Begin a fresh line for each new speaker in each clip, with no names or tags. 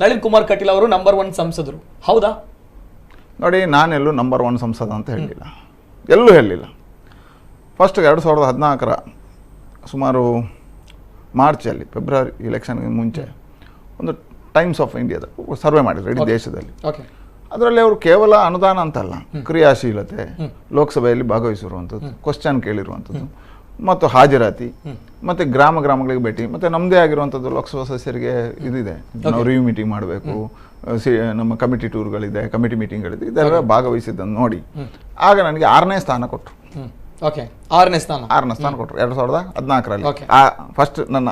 ನಳಿನ್ ಕುಮಾರ್ ಕಟೀಲ್ ಅವರು number one ಸಂಸದರು. ಹೌದಾ?
ನೋಡಿ ನಾನೆಲ್ಲೂ ನಂಬರ್ ಒನ್ ಸಂಸದ ಅಂತ ಹೇಳಲಿಲ್ಲ ಎಲ್ಲೂ ಹೇಳಲಿಲ್ಲ ಫಸ್ಟ್ ಎರಡು ಸಾವಿರದ ಹದಿನಾಲ್ಕರ ಸುಮಾರು ಮಾರ್ಚಲ್ಲಿ ಫೆಬ್ರವರಿ ಇಲೆಕ್ಷನ್ಗೆ ಮುಂಚೆ ಒಂದು ಟೈಮ್ಸ್ ಆಫ್ ಇಂಡಿಯಾದ ಸರ್ವೆ ಮಾಡಿದ್ರು ಇಡೀ ದೇಶದಲ್ಲಿ. ಅದರಲ್ಲಿ ಅವರು ಕೇವಲ ಅನುದಾನ ಅಂತಲ್ಲ ಕ್ರಿಯಾಶೀಲತೆ ಲೋಕಸಭೆಯಲ್ಲಿ ಭಾಗವಹಿಸಿರುವಂಥದ್ದು ಕ್ವಶನ್ ಕೇಳಿರುವಂಥದ್ದು. ಮತ್ತು ಹಾಜರಾತಿ ಮತ್ತು ಗ್ರಾಮ ಗ್ರಾಮಗಳಿಗೆ ಭೇಟಿ ಮತ್ತು ನಮ್ಮದೇ ಆಗಿರುವಂಥದ್ದು ಲೋಕಸಭಾ ಸದಸ್ಯರಿಗೆ ಇದಿದೆ. ನಾವು ರಿವ್ಯೂ ಮೀಟಿಂಗ್ ಮಾಡಬೇಕು ನಮ್ಮ ಕಮಿಟಿ ಟೂರ್ಗಳಿದೆ ಕಮಿಟಿ ಮೀಟಿಂಗ್ಗಳಿದೆ ಇದೆಲ್ಲ ಭಾಗವಹಿಸಿದ್ದನ್ನು ನೋಡಿ. ಆಗ ನನಗೆ ಆರನೇ ಸ್ಥಾನ ಕೊಟ್ಟರು
ಓಕೆ ಆರನೇ ಸ್ಥಾನ.
ಆರನೇ ಸ್ಥಾನ ಕೊಟ್ಟರು ಎರಡು ಸಾವಿರದ ಹದಿನಾಲ್ಕರಲ್ಲಿ. ಫಸ್ಟ್ ನನ್ನ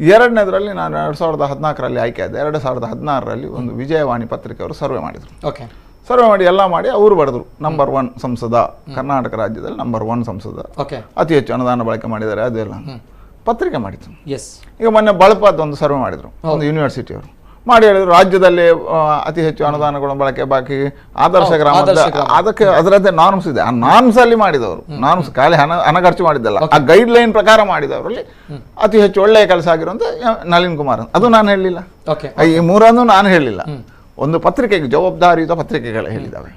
ಎರಡನೇದರಲ್ಲಿ ನಾನು ಎರಡು ಸಾವಿರದ ಹದಿನಾಲ್ಕರಲ್ಲಿ ಆಯ್ಕೆ ಆದೆ. ಎರಡು ಸಾವಿರದ ಹದಿನಾರರಲ್ಲಿ ಒಂದು ವಿಜಯವಾಣಿ ಪತ್ರಿಕೆ ಅವರು ಸರ್ವೆ ಮಾಡಿದರು.
ಓಕೆ
ಸರ್ವೆ ಮಾಡಿ ಎಲ್ಲ ಮಾಡಿ ಅವರು ಬರೆದ್ರು. ನಂಬರ್ ಒನ್ ಸಂಸದ. ಕರ್ನಾಟಕ ರಾಜ್ಯದಲ್ಲಿ ನಂಬರ್ ಒನ್ ಸಂಸದ. ಅತಿ ಹೆಚ್ಚು ಅನುದಾನ ಬಳಕೆ ಮಾಡಿದ್ದಾರೆ ಅದೆಲ್ಲ ಪತ್ರಿಕೆ ಮಾಡಿದ್ರು.
ಎಸ್
ಈಗ ಮೊನ್ನೆ ಬಳಪದ ಒಂದು ಸರ್ವೆ ಮಾಡಿದ್ರು ಒಂದು ಯೂನಿವರ್ಸಿಟಿಯವರು ಮಾಡಿ ಹೇಳಿದ್ರು ರಾಜ್ಯದಲ್ಲಿ ಅತಿ ಹೆಚ್ಚು ಅನುದಾನಗಳ ಬಳಕೆ ಬಾಕಿ ಆದರ್ಶ
ಗ್ರಾಮದ
ಗ್ರಾಮ ಅದಕ್ಕೆ ಅದರದ್ದೇ ನಾರ್ಮ್ಸ್ ಇದೆ. ಆ ನಾರ್ಮ್ಸ್ ಅಲ್ಲಿ ಮಾಡಿದವರು. ನಾರ್ಮ್ಸ್ ಖಾಲಿ ಹಣ ಹಣ ಖರ್ಚು ಮಾಡಿದ್ದಲ್ಲ. ಆ ಗೈಡ್ ಲೈನ್ ಪ್ರಕಾರ ಮಾಡಿದವರಲ್ಲಿ ಅತಿ ಹೆಚ್ಚು ಒಳ್ಳೆಯ ಕೆಲಸ ಆಗಿರುವಂತ ನಳಿನ್ ಕುಮಾರ್. ಅದು ನಾನು ಹೇಳಲಿಲ್ಲ ಈ ಮೂರನ್ನು ನಾನು ಹೇಳಿಲ್ಲ. ಒಂದು ಪತ್ರಿಕೆಗೆ ಜವಾಬ್ದಾರಿಯುತ ಪತ್ರಿಕೆಗಳು ಹೇಳಿದ್ದಾವೆ.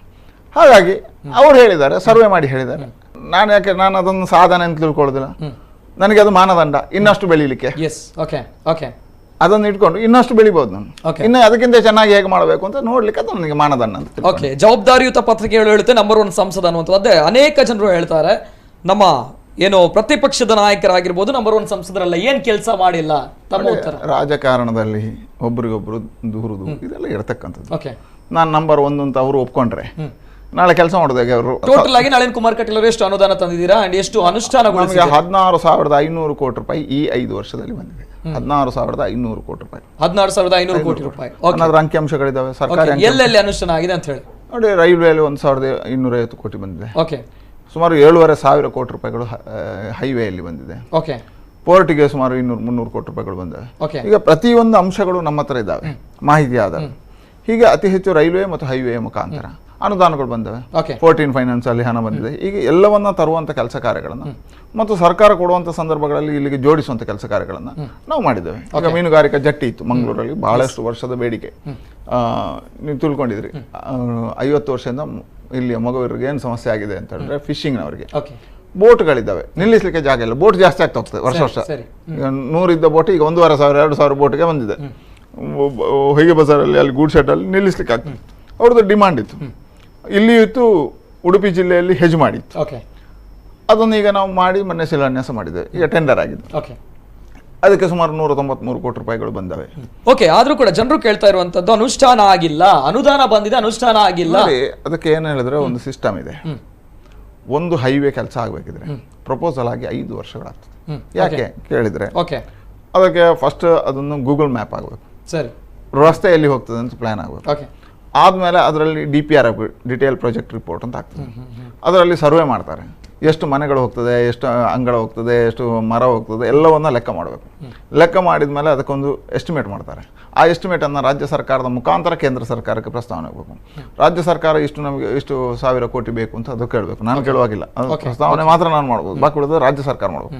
ಹಾಗಾಗಿ ಅವ್ರು ಹೇಳಿದ್ದಾರೆ ಸರ್ವೆ ಮಾಡಿ ಹೇಳಿದ್ದಾರೆ. ನಾನು ಯಾಕೆ ನಾನು ಅದೊಂದು ಸಾಧನೆ ಅಂತ ತಿಳ್ಕೊಳ್ಳೋದಿಲ್ಲ? ನನಗೆ ಅದು ಮಾನದಂಡ ಇನ್ನಷ್ಟು ಬೆಳಿಲಿಕ್ಕೆ.
ಓಕೆ ಓಕೆ
ಅದನ್ನು ಇಟ್ಕೊಂಡು ಇನ್ನಷ್ಟು ಬೆಳಿಬಹುದು ನಾನು. ಇನ್ನು ಅದಕ್ಕಿಂತ ಚೆನ್ನಾಗಿ ಹೇಗೆ ಮಾಡಬೇಕು ಅಂತ ನೋಡ್ಲಿಕ್ಕೆ ಅದು ನನಗೆ ಮಾನದಂಡ ಅಂತ
ಓಕೆ ಜವಾಬ್ದಾರಿಯುತ ಪತ್ರಿಕೆಗಳು ಹೇಳುತ್ತೆ ನಂಬರ್ ಒನ್ ಸಂಸದ ಅನ್ನುವಂಥದ್ದು. ಅದೇ ಅನೇಕ ಜನರು ಹೇಳ್ತಾರೆ ನಮ್ಮ ಏನು ಪ್ರತಿಪಕ್ಷದ ನಾಯಕರಾಗಿರ್ಬೋದು ನಂಬರ್ ಒನ್ ಸಂಸದರಲ್ಲ ಏನ್ ಕೆಲಸ ಮಾಡಿಲ್ಲ? ತಮ್ಮ ಉತ್ತರ.
ರಾಜಕಾರಣದಲ್ಲಿ ಒಬ್ರಿಗೊಬ್ರು ದೂರದು ಇದೆಲ್ಲ ಇರತಕ್ಕಂಥದ್ದು.
ಓಕೆ
ನಾನು ನಂಬರ್ ಒಂದು ಅಂತ ಅವರು ಒಪ್ಕೊಂಡ್ರೆ ನಾಳೆ ಕೆಲಸ ಮಾಡೋದಾಗ ಅವರು?
ಟೋಟಲ್ ಆಗಿ ನಳಿನ್ ಕುಮಾರ್ ಕಟೀಲ್ ಅವರು ಎಷ್ಟು ಅನುದಾನ ತಂದಿದ್ದೀರಾ? ಅಂಡ್ ಎಷ್ಟು
ನಮಗೆ
ಅನುಷ್ಠಾನಗೊಳಿಸಿದೆ
ಹದಿನಾರು ಸಾವಿರದ ಐನೂರು ಕೋಟಿ ರೂಪಾಯಿ ಈ ಐದು ವರ್ಷದಲ್ಲಿ ಬಂದಿದೆ. ಹದಿನಾರು ಸಾವಿರದ ಐನೂರು ಕೋಟಿ ರೂಪಾಯಿ.
ಹದಿನಾರು ಸಾವಿರದ ಐನೂರು ಕೋಟಿ ರೂಪಾಯಿ. ಅದರ
ಅನ್ನೋದ್ರ ಅಂಕಿಅಂಶಗಳಿದ್ದಾವೆ ಸರ್ಕಾರ
ಎಲ್ಲೆಲ್ಲಿ ಅನುಷ್ಠಾನ ಆಗಿದೆ ಅಂತ ಹೇಳಿ.
ನೋಡಿ ರೈಲ್ವೆಯಲ್ಲಿ ಒಂದು ಸಾವಿರದ ಇನ್ನೂರೈವತ್ತು ಕೋಟಿ ಬಂದಿದೆ.
ಓಕೆ
ಸುಮಾರು ಏಳುವರೆ ಸಾವಿರ ಕೋಟಿ ರೂಪಾಯಿಗಳು ಹೈವೇಯಲ್ಲಿ ಬಂದಿದೆ.
ಓಕೆ.
ಪೋರ್ಟಿಗೆ ಸುಮಾರು ಇನ್ನೂರು ಮುನ್ನೂರು ಕೋಟಿ ರೂಪಾಯಿಗಳು ಬಂದಿವೆ
ಓಕೆ.
ಈಗ ಪ್ರತಿಯೊಂದು ಅಂಶಗಳು ನಮ್ಮ ಹತ್ರ ಇದ್ದಾವೆ ಮಾಹಿತಿ ಆದ. ಹೀಗೆ ಅತಿ ಹೆಚ್ಚು ರೈಲ್ವೆ ಮತ್ತು ಹೈವೇ ಮುಖಾಂತರ ಅನುದಾನಗಳು ಬಂದವೆ.
ಓಕೆ.
ಫೋರ್ಟೀನ್ ಫೈನಾನ್ಸ್ ಅಲ್ಲಿ ಹಣ ಬಂದಿದೆ. ಈಗ ಎಲ್ಲವನ್ನ ತರುವಂತ ಕೆಲಸ ಕಾರ್ಯಗಳನ್ನು ಮತ್ತು ಸರ್ಕಾರ ಕೊಡುವಂತ ಸಂದರ್ಭಗಳಲ್ಲಿ ಇಲ್ಲಿಗೆ ಜೋಡಿಸುವಂತ ಕೆಲಸ ಕಾರ್ಯಗಳನ್ನು ನಾವು ಮಾಡಿದ್ದೇವೆ. ಈಗ ಮೀನುಗಾರಿಕಾ ಜಟ್ಟಿ ಇತ್ತು ಮಂಗಳೂರಲ್ಲಿ ಬಹಳಷ್ಟು ವರ್ಷದ ಬೇಡಿಕೆ. ನೀವು ತಿಳ್ಕೊಂಡಿದ್ರಿ. ಐವತ್ತು ವರ್ಷದಿಂದ ಇಲ್ಲಿಯ ಮಗುವರಿಗೆ ಏನು ಸಮಸ್ಯೆ ಆಗಿದೆ ಅಂತ ಹೇಳಿದ್ರೆ ಫಿಶಿಂಗ್ನವರಿಗೆ. ಬೋಟ್ಗಳಿದ್ದಾವೆ. ನಿಲ್ಲಿಸಲಿಕ್ಕೆ ಜಾಗ ಇಲ್ಲ. ಬೋಟ್ ಜಾಸ್ತಿ ಆಗ್ತಾ ಹೋಗ್ತದೆ ವರ್ಷ ವರ್ಷ. ಈಗ ನೂರಿದ್ದ ಬೋಟ್ ಈಗ ಒಂದೂವರೆ ಸಾವಿರ ಎರಡು ಸಾವಿರ ಬೋಟ್ಗೆ ಬಂದಿದೆ. ಹೊಯ್ಗೆ ಬಜಾರಲ್ಲಿ ಅಲ್ಲಿ ಗೂಡ್ ಶೆಡ್ಡಲ್ಲಿ ನಿಲ್ಲಿಸ್ಲಿಕ್ಕೆ ಆಗ್ತದೆ ಅವ್ರದ್ದು ಡಿಮಾಂಡ್ ಇತ್ತು. ಇಲ್ಲಿ ಇತ್ತು ಉಡುಪಿ ಜಿಲ್ಲೆಯಲ್ಲಿ ಹೆಜ್ ಮಾಡಿತ್ತು. ಅದನ್ನು ಈಗ ನಾವು ಮಾಡಿ ಮೊನ್ನೆ ಶಿಲಾನ್ಯಾಸ ಮಾಡಿದ್ದೇವೆ. ಈಗ ಟೆಂಡರ್ ಆಗಿದೆ. ಅದಕ್ಕೆ ಸುಮಾರು ನೂರ ತೊಂಬತ್ಮೂರು ಕೋಟಿ ರೂಪಾಯಿಗಳು ಬಂದವೆ.
ಓಕೆ ಆದರೂ ಕೂಡ ಜನರು ಕೇಳ್ತಾ ಇರುವಂತದ್ದು ಅನುಷ್ಠಾನ ಆಗಿಲ್ಲ ಅನುದಾನ ಬಂದಿದೆ ಅನುಷ್ಠಾನ ಆಗಿಲ್ಲ.
ನೋಡಿ ಅದಕ್ಕೆ ಏನು ಹೇಳಿದ್ರೆ ಒಂದು ಸಿಸ್ಟಮ್ ಇದೆ. ಒಂದು ಹೈವೇ ಕೆಲಸ ಆಗಬೇಕಿದ್ರೆ ಪ್ರಪೋಸಲ್ ಆಗಿ ಐದು ವರ್ಷಗಳಾಗ್ತದೆ.
ಹ್ಮ್.
ಯಾಕೆ ಕೇಳಿದರೆ?
ಓಕೆ
ಅದಕ್ಕೆ ಫಸ್ಟ್ ಅದನ್ನು ಗೂಗಲ್ ಮ್ಯಾಪ್ ಆಗಬೇಕು.
ಸರಿ.
ರಸ್ತೆ ಎಲ್ಲಿ ಹೋಗ್ತದೆ ಅಂತ ಪ್ಲಾನ್ ಆಗಬೇಕು.
ಓಕೆ
ಆದಮೇಲೆ ಅದರಲ್ಲಿ D P R detail project report ಅಂತ ಆಗ್ತದೆ. ಅದರಲ್ಲಿ ಸರ್ವೆ ಮಾಡ್ತಾರೆ. ಎಷ್ಟು ಮನೆಗಳು ಹೋಗ್ತದೆ ಎಷ್ಟು ಅಂಗಳ ಹೋಗ್ತದೆ ಎಷ್ಟು ಮರ ಹೋಗ್ತದೆ ಎಲ್ಲವನ್ನ ಲೆಕ್ಕ ಮಾಡಬೇಕು. ಲೆಕ್ಕ ಮಾಡಿದ ಮೇಲೆ ಅದಕ್ಕೊಂದು ಎಸ್ಟಿಮೇಟ್ ಮಾಡ್ತಾರೆ. ಆ ಎಸ್ಟಿಮೇಟನ್ನು ರಾಜ್ಯ ಸರ್ಕಾರದ ಮುಖಾಂತರ ಕೇಂದ್ರ ಸರ್ಕಾರಕ್ಕೆ ಪ್ರಸ್ತಾವನೆ ಹೋಗಬೇಕು. ರಾಜ್ಯ ಸರ್ಕಾರ ಇಷ್ಟು ನಮಗೆ ಇಷ್ಟು ಸಾವಿರ ಕೋಟಿ ಬೇಕು ಅಂತ ಅದು ಕೇಳಬೇಕು. ನಾನು ಕೇಳುವಾಗಿಲ್ಲ. ಅದು ಪ್ರಸ್ತಾವನೆ ಮಾತ್ರ ನಾನು ಮಾಡ್ಬೋದು. ಬಾಕಿ ಉಳಿದ ರಾಜ್ಯ ಸರ್ಕಾರ ಮಾಡ್ಬೋದು.